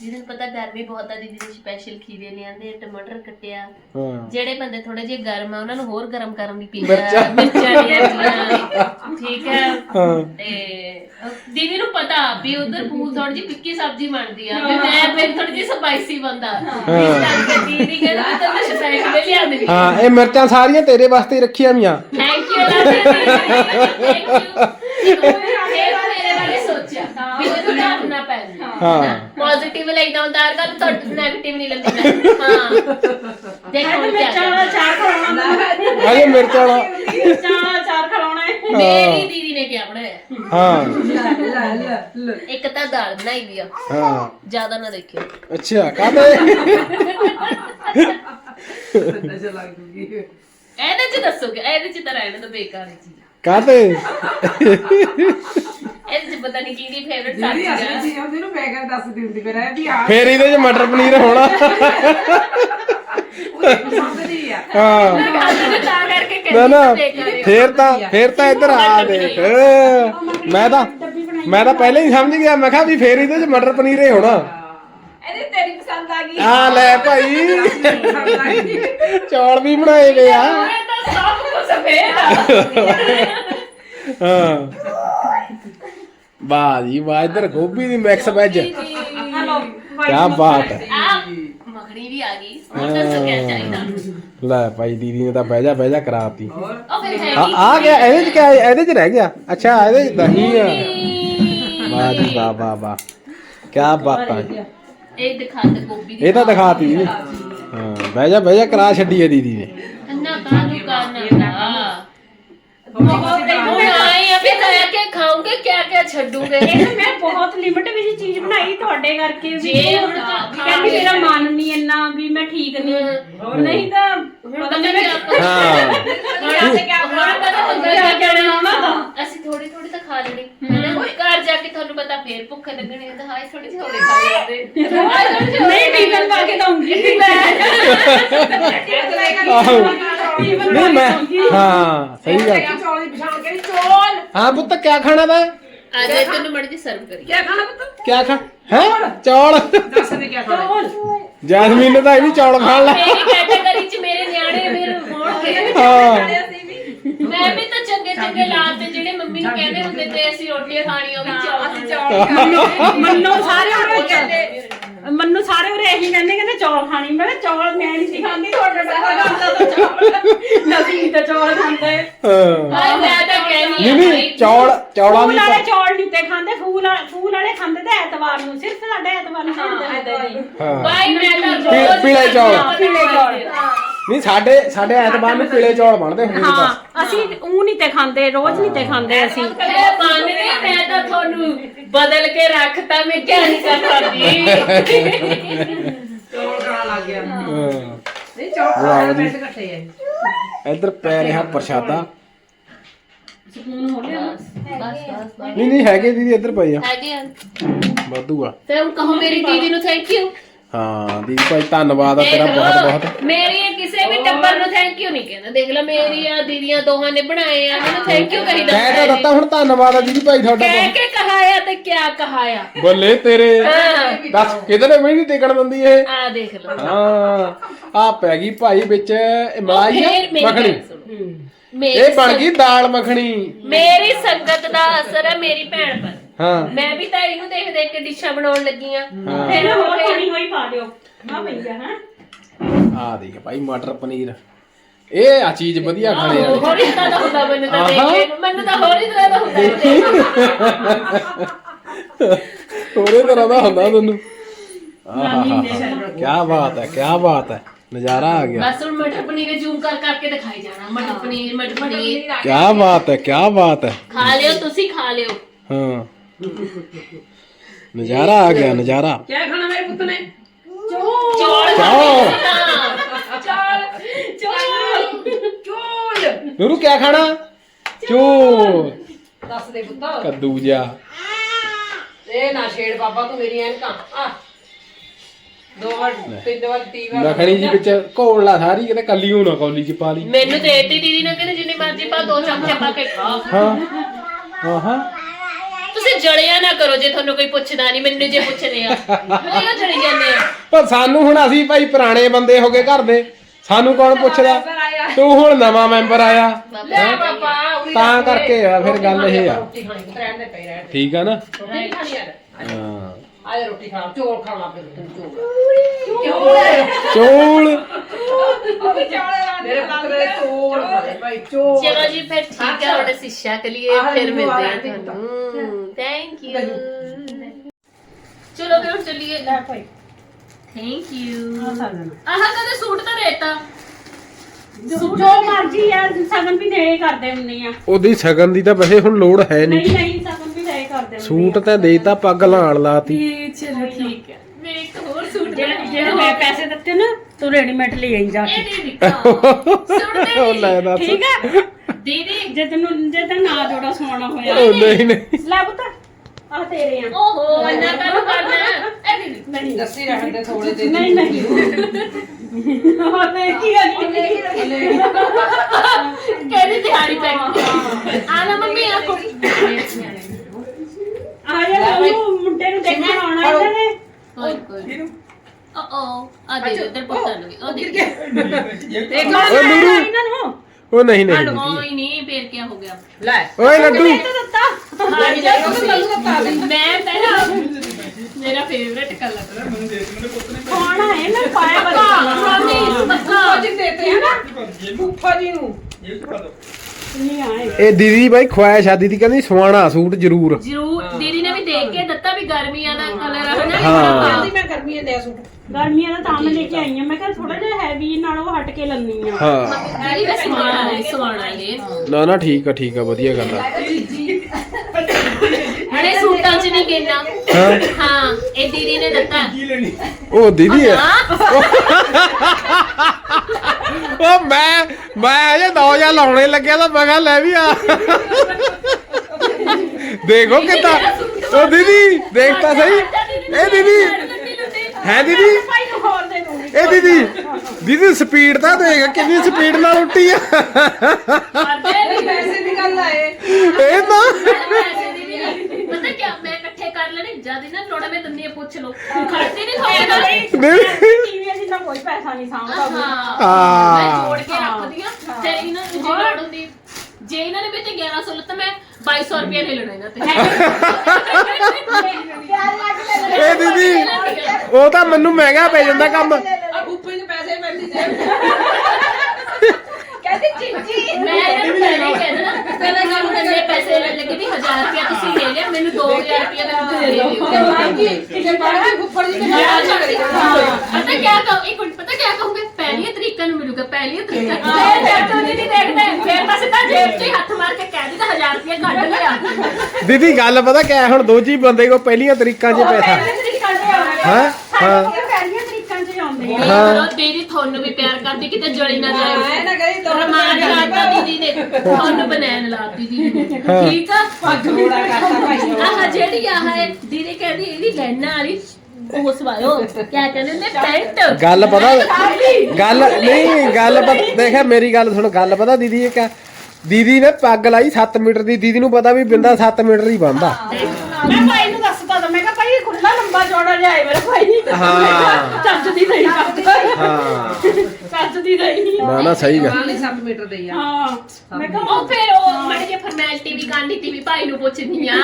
ਜਿਹਨੂੰ ਪਤਾ ਗਰਮੀ ਬਹੁਤ ਆ ਦੀਦੀ ਨੇ ਸਪੈਸ਼ਲ ਖੀਰੇ ਲਿਆਂਦੇ ਟਮਾਟਰ ਕੱਟਿਆ। ਹਾਂ। ਜਿਹੜੇ ਬੰਦੇ ਥੋੜੇ ਜਿਹੇ ਗਰਮ ਆ ਉਹਨਾਂ ਨੂੰ ਹੋਰ ਗਰਮ ਕਰਨ ਦੀ ਪੀੜਾ ਮਿਰਚਾਂ। ਮਿਰਚਾਂ ਲਿਆਂਦੀਆਂ ਠੀਕ ਹੈ ਹਾਂ। ਤੇ ਅਹ ਦੀਦੀ ਨੂੰ ਪਤਾ ਵੀ ਉਧਰ ਪੂਲ ਥੋੜੀ ਜਿਹੀ ਫਿੱਕੀ ਸਬਜ਼ੀ ਬਣਦੀ ਆ। ਵੀ ਮੈਂ ਫਿਰ ਥੋੜੀ ਜਿਹੀ ਸਪਾਈਸੀ ਬੰਦਾ। ਇਸ ਕਰਕੇ ਦੀਦੀ ਕਹਿੰਦੀ ਤਾਂ ਮੈਂ ਸਪੈਸ਼ਲ ਲਿਆਂਦੀ। ਹਾਂ ਇਹ ਮਿਰਚਾਂ ਸਾਰੀਆਂ ਤੇਰੇ ਵਾਸਤੇ ਹੀ ਰੱਖੀਆਂ ਵੀਆਂ ਥੈਂਕ ਯੂ ਥੈਂਕ ਯੂ ਹਾਂ। ਪੋਜ਼ਿਟਿਵ ਲਈ ਨਾ ਉਤਾਰ ਕਰ ਤਾਂ ਨੈਗੇਟਿਵ ਨਹੀਂ ਲੈਂਦੀ ਮੈਂ। ਹਾਂ। ਦੇਖੋ ਮੈਂ ਕਿਆ ਮਿਰਚਾਂ ਵਾਲਾ ਚਾਰ ਖਲਾਉਣਾ ਵਾਲਾ। ਮਿਰਚਾਂ ਵਾਲਾ ਚਾਰ ਖਲਾਉਣਾ ਹੈ। ਮੇਰੀ ਦੀਦੀ ਨੇ ਕਿਆ ਬਣਾਇਆ ਹਾਂ। ਲੈ ਲੈ ਲੈ ਇੱਕ ਤਾਂ ਦਾਲ ਬਣਾਈ ਵੀ ਆ। ਹਾਂ। ਜ਼ਿਆਦਾ ਨਾ ਦੇਖਿਓ। ਅੱਛਾ ਕਾਹਦੇ ਜੂਗੀ ਇਹਦੇ ਚ ਦੱਸੋਗੇ ਇਹਦੇ ਚ ਤਾਂ ਰਹਿਣ ਤੋਂ ਬੇਕਾਰ ਹੈ ਚੀਜ਼। ਕਾਤੇ ਇਹ ਪਤਾ ਨਹੀਂ ਕਿਹਦੀ ਫੇਵਰਿਟ ਜਿਹੜੀ ਸਬਜ਼ੀ ਅਸਲੀ ਆ ਚੀਜ਼ ਹੁੰਦੀ ਨੂੰ ਮੈਂ ਕਹਿੰਦਾ ਦੱਸਦੀ ਹੁੰਦੀ ਫਿਰ ਇਹ ਵੀ ਆ ਫੇਰ ਇਹਦੇ ਚ ਮਟਰ ਪਨੀਰ ਹੋਣਾ। ਉਹ ਪਸੰਦ ਨਹੀਂ ਆ। ਹਾਂ। ਖਾਂਦੇ ਤਾਂ ਕਰਕੇ ਨਾ ਨਾ ਫੇਰ ਤਾਂ ਫੇਰ ਤਾਂ ਇੱਧਰ ਆ ਦੇਖ ਮੈਂ ਤਾਂ ਮੈਂ ਤਾਂ ਪਹਿਲਾਂ ਹੀ ਸਮਝ ਗਿਆ ਮੈਂ ਕਿਹਾ ਵੀ ਫੇਰ ਇਹਦੇ ਚ ਮਟਰ ਪਨੀਰ ਹੀ ਹੋਣਾ। ਇਹਦੀ ਤੇਰੀ ਪਸੰਦ ਆ ਗਈ। ਆ ਲੈ ਭਾਈ। ਚੌਲ ਵੀ ਬਣਾਏ ਗਏ ਆ। ਇਹ ਤਾਂ ਸਭ ਕੁਝ ਫੇਰ ਹਾਂ। ਵਾਹ ਜੀ ਵਾਹ ਇੱਧਰ ਗੋਭੀ ਦੀ ਮਿਕਸ ਵੈਜ ਹਲੋ ਕੀ ਬਾਤ ਹੈ। ਆ ਮੱਖਣੀ ਵੀ ਆ ਗਈ। ਹੁਣ ਦੱਸੋ ਕਿਆ ਚਾਹੀਦਾ। ਲੈ ਭਾਈ ਦੀਦੀ ਨੇ ਤਾਂ ਬਹਿ ਜਾ ਬਹਿ ਜਾ ਕਰਾਤੀ। ਉਹ ਫਿਰ ਆ ਹੈਗੀ ਆ ਗਿਆ ਇਹਦੇ ਚ ਕਿਆ ਹੈ? ਇਹਦੇ ਚ ਰਹਿ ਗਿਆ? ਅੱਛਾ ਇਹਦੇ ਚ ਦਹੀਂ ਆ। ਵਾਹ ਜੀ ਵਾਹ ਵਾਹ ਵਾਹ। ਕੀ ਬਾਤ ਹੈ। ਇਹ ਦਿਖਾ ਦੇ ਗੋਭੀ ਦੀ ਇਹ ਤਾਂ ਦਿਖਾਤੀ ਜੀ। ਹਾਂ ਬਹਿ ਜਾ ਬਹਿ ਜਾ ਕਰਾ ਛੱਡੀ ਹੈ ਦੀਦੀ ਨੇ। ਹੁਣ ਆਏ ਅਭੀ ਕਹਿ ਕੇ ਖਾਉਂਗੇ ਕਿਆ ਕਿਆ ਛੱਡੂਗੇ? ਇਹ ਤਾਂ ਮੈਂ ਬਹੁਤ ਲਿਮਟ ਵਿੱਚ ਚੀਜ਼ ਬਣਾਈ ਤੁਹਾਡੇ ਕਰਕੇ ਵੀ। ਜੇ ਹੁਣ ਤਾਂ ਕਹਿੰਦੀ ਮੇਰਾ ਮਨ ਨਹੀਂ ਇੰਨਾ ਵੀ ਮੈਂ ਠੀਕ ਨਹੀਂ। ਨਹੀਂ ਤਾਂ ਹੁਣ ਪਤਾ ਨਹੀਂ ਆਪਾਂ ਹਾਂ। ਹੁਣ ਪਤਾ ਹੁੰਦਾ ਕਿਆ ਕਿਆ ਕਹਿਣਾ ਉਹਨਾਂ ਦਾ? ਅਸੀਂ ਥੋੜੀ ਥੋੜੀ ਤਾਂ ਖਾ ਲੈਣੀ। ਹਨਾ ਘਰ ਜਾ ਕੇ ਤੁਹਾਨੂੰ ਪਤਾ ਫੇਰ ਭੁੱਖ ਲੱਗਣੀ ਹੈ ਤਾਂ ਹਾਏ ਥੋੜੀ ਥੋੜੀ ਖਾ ਲੈਂਦੇ। ਨਹੀਂ ਟੀਫਨ ਪਾ ਕੇ ਦਊਂਗੀ ਆਹੋ ਨਹੀਂ ਮੈਂ ਹਾਂ ਸਹੀ ਗੱਲ। ਚੌਲ ਦੀ ਪਛਾਣ ਕੇ ਚੌਲ। ਹਾਂ ਪੁੱਤ ਕਿਆ ਖਾਣਾ ਤਾ ਆ ਜਾ ਤੈਨੂੰ ਮੜ ਜੀ ਸਰਵ ਕਰੀ ਕੀ ਖਾਣਾ ਪੁੱਤ? ਕਿਆ ਖਾ ਹੈ? ਚੌਲ। ਦੱਸ ਦੇ ਕੀ ਖਾਣਾ। ਜੈਸਮੀਨ ਨੇ ਤਾਂ ਇਹ ਵੀ ਚੌਲ ਖਾਣ ਲੈ ਮੇਰੀ ਕੈਟਾਗਰੀ ਚ ਮੇਰੇ ਨਿਆਣੇ ਮੇਰੇ ਹੋਣਗੇ। ਹਾਂ। ਮੈਂ ਵੀ ਤਾਂ ਚੰਗੇ ਚੰਗੇ ਲਾਲ ਤੇ ਜਿਹੜੇ ਮੰਮੀ ਨੂੰ ਕਹਿੰਦੇ ਹੁੰਦੇ ਤੇ ਅਸੀਂ ਰੋਟੀਆਂ ਖਾਣੀਆਂ ਵੀ ਚੌਲ ਮੰਨੋ ਸਾਰੇ ਉਰੇ ਮੰਨੂ ਸਾਰੇ ਉਰੇ ਇਹੀ ਕਹਿੰਦੇ ਕਹਿੰਦੇ ਚੌਲ ਖਾਣੀ। ਮੈਂ ਚੌਲ ਮੈਂ ਨਹੀਂ ਸੀ ਖਾਂਦੀ ਤੁਹਾਡਾ ਚੌਲ ਨਸੀ ਤਾਂ ਚੌਲ ਖਾਂਦੇ। ਹਾਂ। ਹਾਏ ਮੈਂ ਤਾਂ ਕਹਿਨੀ ਨਹੀਂ ਨਹੀਂ ਚੌਲ ਚੌਲਾਂ ਫੂਲ ਦੀ ਵਾਲੇ ਤਾਂ- ਚੌਲ ਨਹੀਂ ਤੇ ਖਾਂਦੇ ਫੂਲ ਵਾਲੇ ਫੂਲ ਵਾਲੇ ਖਾਂਦੇ ਤੇ ਐਤਵਾਰ ਨੂੰ ਸਿਰਫ ਸਾਡੇ ਐਤਵਾਰ ਨੂੰ ਖਾਂਦੇ ਹੁੰਦੇ ਹਾਂ। ਭਾਈ ਮੈਂ ਤਾਂ ਪੀ- ਰੋਜ਼ ਪੀਲੇ ਚੌਲ। ਹਾਂ, ਪੀਲੇ ਚੌਲ। ਨਹੀਂ ਸਾਡੇ ਸਾਡੇ ਐਤਵਾਰ ਨੂੰ ਪੀਲੇ ਚੌਲ ਬਣਦੇ ਹੁੰਦੇ ਸੀ ਬਸ। ਹਾਂ ਅਸੀਂ ਉਹ ਨਹੀਂ ਤੇ ਖਾਂਦੇ ਰੋਜ਼ ਨਹੀਂ ਤੇ ਖਾਂਦੇ ਅਸੀਂ। ਮੈਂ ਮੰਨਦੀ ਹਾਂ, ਮੈਂ ਤਾਂ ਤੁਹਾਨੂੰ ਬਦਲ ਕੇ ਰੱਖਤਾ ਮੈਂ ਕਿਆ ਨਹੀਂ ਕਰ ਸਕਦੀ। ਚੌਲ ਖਾਣ ਲੱਗ ਗਿਆ। ਹਾਂ। ਨਹੀਂ ਇਕੱਠੇ ਆ। ਇੱਧਰ ਪੈ ਰਿਹਾ ਪ੍ਰਸ਼ਾਦਾ। ਬਸ ਬਸ ਨਹੀਂ ਨਹੀਂ ਹੈਗੇ ਦੀਦੀ ਇੱਧਰ ਪਏ ਆ। ਹੈਗੇ ਆ। ਵਾਧੂ ਆ। ਤੇ ਹੁਣ ਕਹੋ ਮੇਰੀ ਦੀਦੀ ਨੂੰ ਥੈਂਕ ਯੂ ਹਾਂ ਦੀਦੀ ਭਾਈ ਧੰਨਵਾਦ ਆ ਤੇਰਾ ਬਹੁਤ ਬਹੁਤ ਮੇਰੀ ਕਿਸੇ ਵੀ ਟੱਬਰ ਨੂੰ ਥੈਂਕ ਯੂ ਨਹੀਂ ਕਹਿੰਦਾ। ਦੇਖ ਲੈ ਮੇਰੀਆਂ ਦੀਦੀਆਂ ਦੋਹਾਂ ਨੇ ਬਣਾਏ ਆ ਮੈਨੂੰ ਥੈਂਕ ਯੂ ਕਹੀਦਾ ਕਹਿ ਤਾਂ ਦਿੱਤਾ ਹੁਣ ਧੰਨਵਾਦ ਆ ਦੀਦੀ ਭਾਈ ਤੁਹਾਡਾ ਕਹਿ ਕੇ ਕਹਾਇਆ ਤੇ ਕਿਆ ਕਹਾਇਆ? ਬਹੁਤ। ਬੱਲੇ ਤੇਰੇ। ਹਾਂ। ਦੱਸ ਕਿਧਰੇ ਵੀ ਨਹੀਂ ਟਿਕਣ ਦਿੰਦੀ ਇਹ? ਆ ਦੇਖ ਲਓ। ਹਾਂ ਆ ਪੈ ਗਈ ਭਾਈ ਵਿੱਚ ਇਹ ਮਲਾਈ ਆ ਫੇਰ ਮੇਰੀ ਮੱਖਣੀ। ਗੱਲ ਸੁਣੋ। ਮੇਰੀ ਇਹ ਬਣ ਗਈ ਦਾਲ ਮੱਖਣੀ। ਮੇਰੀ ਸੰਗਤ ਦਾ ਅਸਰ ਹੈ ਮੇਰੀ ਭੈਣ ਪਰ ਹਾਂ। ਮੈਂ ਵੀ ਤਾਂ ਇਹਨੂੰ ਦੇਖ ਦੇਖ ਕੇ ਡਿਸ਼ਾਂ ਬਣਾਉਣ ਲੱਗੀ ਆ। ਹਾਂ। ਫਿਰ ਹੋਰ ਪਾਣੀ ਹੋਈ ਪਾ ਦਿਓ। ਆ ਪਈਆ ਹਾਂ? ਆ ਦੇਖ ਭਾਈ ਮਟਰ ਪਨੀਰ। ਇਹ ਆ ਚੀਜ਼ ਵਧੀਆ ਖਾਣੇ ਵਾਲੀ। ਹੋਰ ਹੀ ਤਰ੍ਹਾਂ ਦਾ ਹੁੰਦਾ ਮੈਨੂੰ ਤਾਂ। ਦੇਖ ਕੇ। ਮੈਨੂੰ ਤਾਂ ਹੋਰ ਹੀ ਤਰ੍ਹਾਂ ਦਾ ਹੁੰਦਾ ਹੈ ਹੋਰੇ ਤਰ੍ਹਾਂ ਦਾ ਹੁੰਦਾ ਤੁਹਾਨੂੰ ਆਹਾ ਕੀ ਬਾਤ ਹੈ ਕੀ ਬਾਤ ਹੈ। ਨਜ਼ਾਰਾ ਆ ਗਿਆ। ਬਸ ਹੁਣ ਮਟਰ ਪਨੀਰ ਜ਼ੂਮ ਕਰ ਕਰਕੇ ਦਿਖਾਈ ਜਾਣਾ। ਮਟਰ ਪਨੀਰ ਮਟਰ ਪਨੀਰ। ਕੀ ਬਾਤ ਹੈ ਕੀ ਬਾਤ ਹੈ। ਖਾ ਲਿਓ ਤੁਸੀਂ ਖਾ ਲਿਓ। ਹਾਂ। ਨਜ਼ਾਰਾ ਆ ਗਿਆ ਨਜ਼ਾਰਾ। ਕੀ ਖਾਣਾ ਮੇਰੇ ਪੁੱਤ ਨੇ? ਚੌਲ। ਚੌਲ। ਚੌਲ। ਚੌਲ। ਚੌਲ। ਨੂਰੂ ਕੀ ਖਾਣਾ? ਚੋ ਦੱਸ ਦੇ ਪੁੱਤ। ਕੱਦੂ ਜਿਹਾ। ਇਹ ਨਾ ਛੇੜ ਬਾਬਾ ਤੂੰ ਮੇਰੀ ਐਨਕਾਂ। ਆ। ਦੋ ਵਾਰ ਤਿੰਨ ਵਾਰ ਵਾਰ ਮੱਖਣੀ ਜੀ ਵਿੱਚ ਘੋਲ ਲਾ ਸਾਰੀ ਕਿਤੇ ਕੱਲੀ ਹੋਣਾ ਕੌਲੀ ਚ ਪਾ ਲਈ। ਮੈਨੂੰ ਤੇ ਏਤੀ ਦੀਦੀ ਨੇ ਕਹਿੰਦੇ ਜਿੰਨੀ ਮਰਜ਼ੀ ਪਾ ਦੋ ਚਮਚੇ ਪਾ ਕੇ ਖਾ ਹਾਂ। ਆਹਾ। ਤੁਸੀਂ ਜੜਿਆ ਨਾ ਕਰੋ ਜੇ ਤੁਹਾਨੂੰ ਕੋਈ ਪੁੱਛਦਾ ਨਹੀਂ ਮੈਨੂੰ ਜੇ ਪੁੱਛਦੇ ਆ। ਮੈਂ ਜੜੀ ਜਾਂਦੇ ਆ? ਪਰ ਸਾਨੂੰ ਹੁਣ ਅਸੀਂ ਭਾਈ ਪੁਰਾਣੇ ਬੰਦੇ ਹੋ ਗਏ ਘਰ ਦੇ। ਸਾਨੂੰ ਕੌਣ ਪੁੱਛਦਾ? ਤੂੰ ਹੁਣ ਨਵਾਂ ਮੈਂਬਰ ਆਇਆ। ਲੈ ਬਾਬਾ ਉਰੀ ਤਾਂ ਰੱਖ ਦੇ। ਕਰਕੇ ਆ ਫਿਰ ਗੱਲ ਇਹ ਆ। ਰੋਟੀ ਖਾਣੀ। ਪੁੱਤ ਰਹਿਣ ਦੇ ਪਈ ਰਹਿਣ ਦੇ। ਠੀਕ ਆ ਨਾ? ਨਹੀਂ ਖਾਣੀ ਯਾਰ ਹਾਂ। ਆ ਜਾ ਰੋਟੀ ਖਾ ਚੌਲ ਖਾਣਾ ਫਿਰ ਤੂੰ ਚੌਲ। ਚੋਲ। ਮੇਰੇ ਪੁੱਤ ਦੇ ਚੌਲ ਖਾਣੇ ਭਾਈ ਚੌਲ। ਚਲੋ ਜੀ ਫਿਰ ਠੀਕ ਹੈ ਅਸੀਂ ਛਕ ਲਈਏ ਫਿਰ ਮਿਲਦੇ ਆ ਤੁਹਾਨੂੰ। ਥੈਂਕ ਯੂ ਚਲੋ ਫਿਰ ਚੱਲੀਏ। ਲੈ ਭਾਈ। ਥੈਂਕ ਯੂ ਆਹ ਕਦੇ ਸੂਟ ਤਾਂ ਦੇਤਾ। ਜੋ ਮਰਜ਼ੀ ਆ ਸਗਨ ਵੀ ਦੇ ਕਰਦੇ ਹੁੰਨੇ ਆ। ਉਹਦੀ ਸ਼ਗਨ ਦੀ ਤਾਂ ਵੈਸੇ ਹੁਣ ਲੋੜ ਹੈ ਨਹੀਂ ਨਹੀਂ ਨਹੀਂ ਸਗਨ ਵੀ ਦੇ ਕਰਦੇ ਹੁੰਨੇ ਸੂਟ ਤਾਂ ਦੇਤਾ ਪੱਗ ਲਾਣ ਲਾਤੀ। ਚਲੋ ਠੀਕ ਹੈ। ਜਿਹੜਾ ਜਿਹੜਾ ਮੈਂ ਪੈਸੇ ਦਿੱਤੇ ਨਾ ਤੂੰ ਰੈਡੀਮੇਡ ਲੈ ਆਈ ਜਾ ਕੇ। ਇਹ ਦੇ ਦਿੱਤਾ ਸੂਟ ਦੇ ਉਹ ਲੈ ਦੱਸ। ਠੀਕ ਹੈ ਦੀਦੀ। ਜੇ ਤੈਨੂੰ ਜੇ ਤੈਨੂੰ ਨਾ ਜੋੜਾ ਸੋਣਾ ਹੋਇਆ। ਉਹ ਨਹੀਂ ਨਹੀਂ। ਲੈ ਪੁੱਤ ਆ ਤੇਰੇ ਆ। ਓਹੋ ਇੰਨਾ ਕੰਮ ਕਰਨਾ। ਐ ਦੀਦੀ ਨਹੀਂ ਦੱਸੀ ਰਹਿਣ ਦੇ ਥੋੜੇ ਦੇ ਨਹੀਂ ਨਹੀਂ। ਹਾਂ ਤੇ ਕੀ ਆ ਕਹਿੰਦੀ ਦਿਹਾੜੀ ਪੈ ਗਈ? ਆ ਨਾ ਮੰਮੀ ਆ ਕੋ ਆ ਜਾ ਉਹ ਮੁੰਡੇ ਨੂੰ ਦੇਖਣ ਆਉਣਾ ਇਹਨਾਂ ਨੇ। ਕੋਈ ਕੋਈ। ਓ ਓ ਆ ਦੇ ਦੇ ਤੇਰੇ ਪੁੱਤਾਂ ਨੂੰ ਵੀ ਉਹ ਦੇ ਦੇਖ ਓ ਨੂਰੂ ਇਹਨਾਂ ਨੂੰ ਉਹ ਨਹੀਂ ਨਹੀਂ ਦੀਦੀ। ਕੋਈ ਨਹੀਂ ਫੇਰ ਕੀ ਹੋ ਗਿਆ ਲੈ ਓਏ ਲੱਡੂ ਇਹ ਤਾਂ ਦਿੱਤਾ ਹਾਂ ਜੀ ਉਹ ਤਾਂ ਮੈਨੂੰ ਬਤਾ ਦੇ ਮੈਂ ਪਹਿਲਾਂ ਮੇਰਾ ਫੇਵਰੇਟ ਕਲਰ ਖਾਣਾ ਹੈ ਮੈਂ ਪਾਇਆ ਪੱਕਾ ਬਸ ਪ੍ਰੋਮਿਸ ਪੱਕਾ ਫੁੱਫਾ ਜੀ ਦੇਤੇ ਹੈ ਨਾ ਫੁੱਫਾ ਜੀ ਨੂੰ ਨਹੀਂ ਆਏ। ਇਹ ਦੀਦੀ ਬਾਈ ਖੁਆਇਸ਼ ਆ ਦੀਦੀ ਕਹਿੰਦੀ ਸਵਾਣਾ ਸੂਟ ਜ਼ਰੂਰ। ਜ਼ਰੂਰ। ਦੀਦੀ ਨੇ ਵੀ ਦੇਖ ਕੇ ਦਿੱਤਾ ਵੀ ਗਰਮੀਆਂ ਦਾ ਕਲਰ ਹੈ। ਨਾ ਹਾਂ। ਕਹਿੰਦੀ ਮੈਂ ਗਰਮੀਆਂ ਦੇ ਸੂਟ। ਗਰਮੀਆਂ ਦਾ ਤਾਂ ਮੈਂ ਲੈ ਕੇ ਆਈ ਆ। ਮੈਂ ਕਿਹਾ ਥੋੜਾ ਜਿਹਾ ਹੈਵੀ ਨਾਲੋਂ ਹਟ ਕੇ ਲੰਨੀ ਆ। ਹਾਂ। ਦੀਦੀ ਦਾ ਸਵਾਣਾ ਹੈ ਸਵਾਣਾ ਇਹ ਨਾ ਨਾ ਠੀਕ ਆ ਠੀਕ ਆ ਵਧੀਆ ਗੱਲ ਆ। ਹਣੇ ਸੂਟਾਂ 'ਚ ਨਹੀਂ ਗਿਣਨਾ। ਹਾਂ। ਹਾਂ। ਇਹ ਦੀਦੀ ਨੇ ਦਿੱਤਾ। ਉਹ ਦੀਦੀ ਹਾਂ। ਉਹ ਮੈਂ ਮੈਂ ਅਜੇ ਦੋ ਜਾਂ ਲਾਉਣੇ ਲੱਗਿਆ ਤਾਂ ਮੈਂ ਕਿਹਾ ਲੈ ਵੀ ਆ। ਦੇਖੋ ਕਿੱਦਾਂ। ਉਹ ਦੀਦੀ ਦੇਖ ਤਾਂ ਸਹੀ। ਇਹ ਦੀਦੀ। ਹੈ ਦੀਦੀ। ਭਾਈ ਨੂੰ ਹੋਰ ਦੇ ਦੂੰਗੀ। ਇਹ ਦੀਦੀ। ਦੀਦੀ ਸਪੀਡ ਤਾਂ ਦੇਖ ਕਿੰਨੀ ਸਪੀਡ ਨਾਲ ਉੱਟੀ ਆ। ਇਹ। ਤਾਂ ਪਤਾ ਕੀ ਮੈਂ ਇਕੱਠੇ ਕਰ ਲੈਣੇ ਜਦ ਇਹਨਾਂ ਲੋੜਾ ਮੈਂ ਦੰਦੀਆਂ ਪੁੱਛ ਲਓ। ਖਰਚੇ ਨਹੀਂ ਹੋਏਗਾ ਨਹੀਂ। ਟੀਵੀ ਜਿੰਨਾ ਕੋਈ ਪੈਸਾ ਨਹੀਂ ਸਾਂਭਦਾ ਹਾਂ। ਹਾਂ। ਮੈਂ ਜੋੜ ਕੇ ਰੱਖਦੀ ਆ ਤੇ ਇਹਨਾਂ ਨੂੰ ਜੇ ਲੋੜ ਹੁੰਦੀ ਜੇ ਇਹਨਾਂ ਨੇ ਵਿੱਚ 1100 ਲੱਤਾ ਮੈਂ 2200 ਰੁਪਏ ਲੈ ਲੈਣਾ ਇਹਨਾਂ ਤੇ। ਇਹ ਦੀਦੀ ਉਹ ਤਾਂ ਮੈਨੂੰ ਮਹਿੰਗਾ ਪੈ ਜਾਂਦਾ ਕੰਮ। ਆ ਫੁੱਫੇ ਨੂੰ ਪੈਸੇ ਮਿਲਦੀ ਜੇ ਕਹਿੰਦੀ ਚੀਚੀ ਮੈਂ ਇਹਨਾਂ ਨੂੰ ਪਹਿਲਾਂ ਹੀ ਕਹਿ ਦੇਣਾ ਪਹਿਲਾਂ ਸਾਨੂੰ ਇੰਨੇ ਪੈਸੇ ਲੈ ਲੱਗੇ ਵੀ 1000 ਰੁਪਏ ਤੁਸੀਂ ਲੈ ਲਿਆ ਮੈਨੂੰ 2000 ਰੁਪਏ ਦਾ ਤੁਸੀਂ ਦੇ ਦਿਓ ਮਾਂਗੀ ਜੇ ਬਾਹਰ ਫੁੱਫੜ ਜੀ ਨੇ ਹਾਂ, ਵਿਆਹ ਕਰੀ ਪਤਾ ਕਿਆ ਕਹੂੰ ਇੱਕ ਮਿੰਟ ਪਤਾ ਕਿਆ ਕਹੂੰਗੇ? ਪਹਿਲੀਆਂ ਤਰੀਕਾਂ ਨੂੰ ਮਿਲੂਗਾ ਪਹਿਲੀਆਂ ਤਰੀਕਾਂ ਨੂੰ। ਫਿਰ ਤੂੰ ਨਹੀਂ ਦੇਖਦੇ ਫਿਰ ਤਾਂ ਸਿੱਧਾ ਜੇਬ 'ਚ ਹੀ ਹੱਥ ਮਾਰ ਕੇ ਕਹਿ ਦਿੱਤਾ 1000 ਰੁਪਏ ਕੱਢ ਲਿਆ। ਦੀਦੀ ਗੱਲ ਪਤਾ ਕਿਆ ਹੈ, ਹੁਣ ਦੋ ਜੀ ਬੰਦੇ ਕੋ ਪਹਿਲੀਆਂ ਤਰੀਕਾਂ 'ਚ ਪੈਸਾ। ਪਹਿਲੇ ਤਰੀਕਾਂ ਤੇ ਆਉਂਦੇ ਹਾਂ ਹਾਂ। ਪਹਿਲੀਆਂ ਤਰੀਕਾਂ ਤੇ ਆਉਂਦੇ ਆ ਹਾਂ। ਦੀਦੀ ਤੁਹਾਨੂੰ ਵੀ ਪਿਆਰ ਕਰਦੀ ਕਿਤੇ ਜਲੀ ਨਾ ਜਾਏ। ਐ ਨਾ ਗਈ ਦੋ ਰਮਾਨ ਲਾਤਾ ਦੀਦੀ ਨੇ ਤੁਹਾਨੂੰ ਬਨੈਣ ਲਾਤੀ ਦੀਦੀ ਨੇ। ਹਾਂ। ਠੀਕ ਆ? ਪੱਗ ਮੋੜਾ ਕਰਤਾ ਭਾਈ ਆਹ ਜਿਹੜੀ ਆਹ ਹੈ ਦੀਦੀ ਕਹਿੰਦੀ ਇਹਦੀ ਲੈਣਾ ਵਾਲੀ ਉਹ ਸਵਾਇਓ ਕਿਆ ਕਹਿੰਦੇ ਨੇ? ਪੈਂਟ। ਗੱਲ ਪਤਾ ਗੱਲ ਨਹੀਂ ਗੱਲ ਪਤਾ ਦੇਖਿਆ ਮੇਰੀ ਗੱਲ ਸੁਣ ਗੱਲ ਪਤਾ ਦੀਦੀ ਇਹ ਕਿਆ ਦੀਦੀ ਨੇ ਪੱਗ ਲਾਈ 7 ਮੀਟਰ ਦੀ ਦੀਦੀ ਨੂੰ ਪਤਾ ਵੀ ਬਿੰਦਾ 7 ਮੀਟਰ ਹੀ ਬੰਦਾ ਮੈਂ ਭਾਈ ਨੂੰ ਦੱਸਦਾ ਮੈਂ ਖੁੱਲਾ ਲੰਬਾ ਚੌੜਾ ਜਿਹਾ ਹੈ ਮੇਰਾ ਭਾਈ ਹਾਂ। ਚੱਜ ਦੀ ਨਹੀਂ ਕਰਦਾ ਹਾਂ। ਚੱਜ ਦੀ ਨਹੀਂ ਨਾ ਨਾ ਸਹੀ ਗੱਲ। ਵਾਲੀ 7 ਮੀਟਰ ਦੇ ਆ। ਹਾਂ। ਮੈਂ ਕਿਹਾ ਉਹ ਫਿਰ ਉਹ ਮੜੀ ਜੇ ਫਰਮੈਲਿਟੀ ਵੀ ਕਰਨੀ ਤੀ ਵੀ ਭਾਈ ਨੂੰ ਪੁੱਛਦੀ ਆ।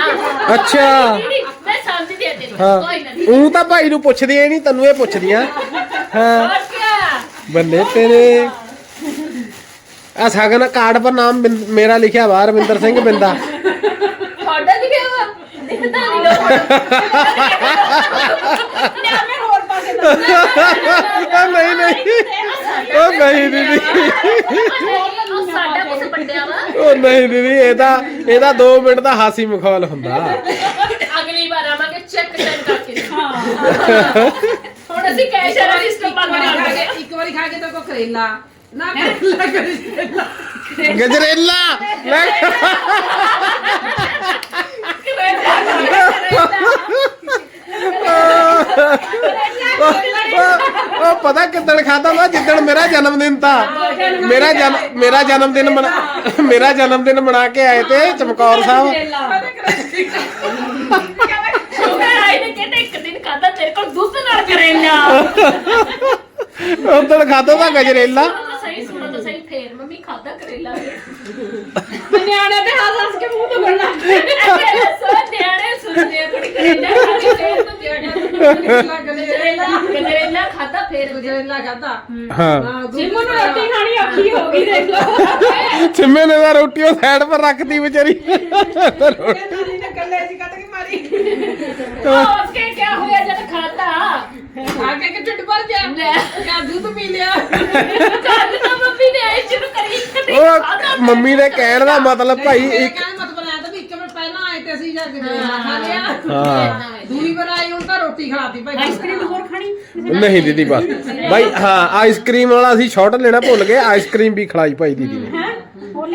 ਅੱਛਾ। ਦੀਦੀ ਮੈਂ ਸਮਝਦੀ ਆ ਤੇਰੀ ਹਾਂ। ਕੋਈ ਨਾ। ਉਹ ਤਾਂ ਭਾਈ ਨੂੰ ਪੁੱਛਦੀ ਐ ਨਹੀਂ ਤੈਨੂੰ ਇਹ ਪੁੱਛਦੀਆਂ ਹਾਂ। ਹੋਰ ਕਿਆ ਬੱਲੇ ਤੇਰੇ। ਆ ਸਗਨ ਕਾਰਡ ਪਰ ਨਾਮ ਬਿੰਦ- ਮੇਰਾ ਲਿਖਿਆ ਵਾ ਰਵਿੰਦਰ ਸਿੰਘ ਬਿੰਦਾ। ਤੁਹਾਡਾ ਲਿਖਿਆ ਵਾ? ਦਿਖਦਾ ਨਹੀਂ ਲੋਕ ਲਿਆ ਮੈਂ ਹੋਰ ਪਾਸੇ ਨਹੀਂ ਨਹੀਂ। ਉਹ ਨਹੀਂ ਦੀਦੀ। ਉਹ ਸਾਡਾ ਕੁਛ ਵੱਡਿਆ ਵਾ। ਉਹ ਨਹੀਂ ਦੀਦੀ ਇਹਦਾ ਇਹਦਾ 2 ਮਿੰਟ ਦਾ ਹਾਸੀ ਮਖੌਲ ਹੁੰਦਾ। ਅਗਲੀ ਵਾਰ ਆਵਾਂਗੇ ਚੈੱਕ ਕਰਕੇ। ਹੁਣ ਅਸੀਂ ਕੈਸ਼ ਵਾਲਾ ਸਿਸਟਮ ਬੰਦ ਕਰ ਦਾਂਗੇ ਇੱਕ ਵਾਰੀ ਖਾ ਕੇ ਤਾਂ ਕੋ ਕਰੇਲਾ। ਨਾ ਗਜਰੇਲਾ ਲੈ ਉਹ- ਉਹ ਪਤਾ ਕਿੱਦਣ ਖਾਦਾ ਮੈਂ ਜਿੱਦਣ ਮੇਰਾ ਜਨਮ ਦਿਨ ਤਾ ਮੇਰਾ ਜਨਮ ਮੇਰਾ ਜਨਮ ਦਿਨ ਮਨਾ ਮੇਰਾ ਜਨਮ ਦਿਨ ਮਨਾ ਕੇ ਆਏ ਤੇ ਚਮਕੌਰ ਸਾਹਿਬ ਸ਼ੁਕਰ ਆਈ ਨੇ ਕਹਿੰਦੇ ਇੱਕ ਦਿਨ ਖਾਦਾ ਤੇਰੇ ਕੋਲ ਦੁੱਧ ਨਾਲ ਕਰੇਲਾ ਉਦੋਂ ਖਾਦਾ ਤਾਂ ਗਜਰੇਲਾ ਸੁਣੋ ਤਾਂ ਸਹੀ ਸੁਣੋ ਤਾਂ ਸਹੀ ਫੇਰ ਮੰਮੀ ਖਾਦਾ ਕਰੇਲਾ ਨਿਆਣੇ ਤੇ ਹੱਸ ਹੱਸ ਕੇ ਮੂੰਹ ਤੋਂ ਗੱਲਾਂ ਸੋ ਨਿਆਣੇ ਸੁਣਦੇ ਆ ਕੁੜੀ ਕਰੇਲਾ ਖਾ ਕੇ ਫੇਰ ਤੋਂ ਕਰੇਲਾ ਗਜਰੇਲਾ। ਗਜਰੇਲਾ ਖਾਦਾ ਫੇਰ? ਕਰੇਲਾ ਖਾਦਾ ਹਾਂ। ਜਿੰਮੂ ਨੂੰ ਰੋਟੀ ਖਾਣੀ ਔਖੀ ਹੋ ਗਈ ਦੇਖ ਲਓ। ਸਿੰਮੇ ਨੇ ਤਾਂ ਰੋਟੀ ਉਹ ਸਾਈਡ ਪਰ ਰੱਖਤੀ ਵਿਚਾਰੀ। ਕੱਲੇ ਜੀ ਕੱਟ ਕੇ ਮਾਰੀ। ਉਹ ਕੇ ਹੋਇਆ ਜਦ ਖਾਦਾ ਆ ਕੇ ਕਿ ਢਿੱਡ ਭਰ ਗਿਆ। ਲੈ। ਕਾ ਦੁੱਧ ਪੀ ਲਿਆ। ਕੱਲ ਤਾਂ ਮੰਮੀ ਨੇ ਆਈ ਸ਼ੁਰੂ ਕਰੀ। ਉਹ। ਮੰਮੀ ਨੇ ਕਹਿਣ ਦਾ ਮਤਲਬ ਭਾਈ ਇੱਕ ਕਹਿੰਦਾ ਮਤ ਬਣਾਇਆ ਤਾਂ ਵੀ ਇੱਕ ਮਿੰਟ ਪਹਿਲਾਂ ਆਏ ਤੇ ਅਸੀਂ ਜਾ ਕੇ ਕਰੇਲਾ ਖਾ ਲਿਆ। ਹਾਂ। ਦੂਰੀ ਵਾਰ ਆਈ ਹੁਣ ਤਾਂ ਰੋਟੀ ਖਿਲਾਤੀ ਭਾਈ। ਆਈਸਕ੍ਰੀਮ ਹੋਰ ਖਾਣੀ? ਨਹੀਂ ਦੀਦੀ ਬਸ। ਭਾਈ ਹਾਂ ਆਈਸਕ੍ਰੀਮ ਵਾਲਾ ਅਸੀਂ ਸ਼ਾਟ ਲੈਣਾ ਭੁੱਲ ਗਏ ਆਈਸਕ੍ਰੀਮ ਵੀ ਖਿਲਾਈ ਭਾਈ ਦੀਦੀ ਨੇ।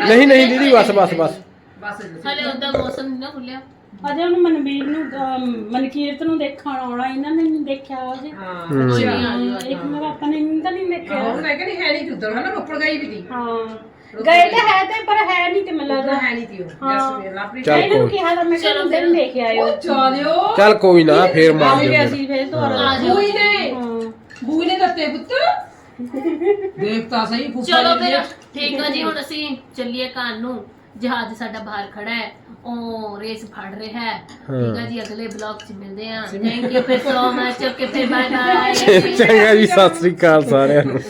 ਨਹੀਂ ਨਹੀਂ ਦੀਦੀ ਬਸ ਬਸ ਬਸ। ਬਸ ਜੀ। ਹਲੇ ਉਹਦਾ ਮੌਸਮ ਨਹੀਂ ਨਾ ਖੁੱਲਿਆ। ਅਜੇ ਉਹਨੂੰ ਮਨਵੀਰ ਨੂੰ ਅਮ, ਮਨਕੀਰਤ ਨੂੰ ਦੇਖਣ ਆਉਣਾ ਇਹਨਾਂ ਨੇ ਨਹੀਂ ਦੇਖਿਆ ਅਜੇ। ਹਾਂ ਨਹੀਂ ਆ ਇੱਕ ਮੇਰਾ ਆਪਾਂ ਨੇ ਤਾਂ ਨਹੀਂ ਦੇਖਿਆ। ਹੁਣ ਮੈਂ ਕਹਿੰਦੀ ਹੈ ਨਹੀਂ ਉਧਰ ਹਨਾ ਰੋਪੜ ਗਈ ਵੀ ਦੀ ਹਾਂ। ਗਏ ਤਾਂ ਹੈ ਤੇ ਪਰ ਹੈ ਨਹੀਂ ਤੇ ਮੈਨੂੰ ਲੱਗਦਾ। ਹੈ ਨਹੀਂ ਤੀ ਉਹ ਹਾਂ। ਜਸਮੀਨ ਆਪਣੀ ਚੱਲ ਇਹਨਾਂ ਨੂੰ ਕੋਈ ਕਿਹਾ ਤਾਂ ਮੈਂ ਚਲੋ ਚਲੋ ਦਿਨ ਦੇਖ ਆਇਓ। ਚਾਲਿਓ ਚੱਲ ਕੋਈ ਨਾ ਫੇਰ ਮਾਰ ਆਉਂਗੇ ਦਿਓ ਅਸੀਂ ਫੇਰ। ਦੁਬਾਰਾ। ਬੂਈ ਨੇ। ਹਾਂ। ਬੂਈ ਨੇ ਦਿੱਤੇ ਪੁੱਤ। ਦੇਖਤਾ ਸਹੀ ਫੁੱਫਾ ਚਲੋ ਜੀ ਫਿਰ ਦੀ- ਠੀਕ ਆ ਜੀ ਹੁਣ ਅਸੀਂ ਚੱਲੀਏ ਘਰ ਨੂੰ। ਜਹਾਜ਼ ਸਾਡਾ ਬਾਹਰ ਖੜਾ ਹੈ ਉਹ ਰੇਸ ਫੜ ਰਿਹਾ ਹੈ। ਠੀਕ ਆ ਜੀ ਅਗਲੇ ਬਲੌਗ 'ਚ ਮਿਲਦੇ ਆ ਥੈਂਕ ਯੂ ਫਿਰ ਸੋ ਮਚ ਓਕੇ ਫਿਰ ਬਾਏ ਬਾਏ ਚੰਗਾ ਜੀ ਸਤਿ ਸ੍ਰੀ ਅਕਾਲ ਸਾਰਿਆਂ ਨੂੰ।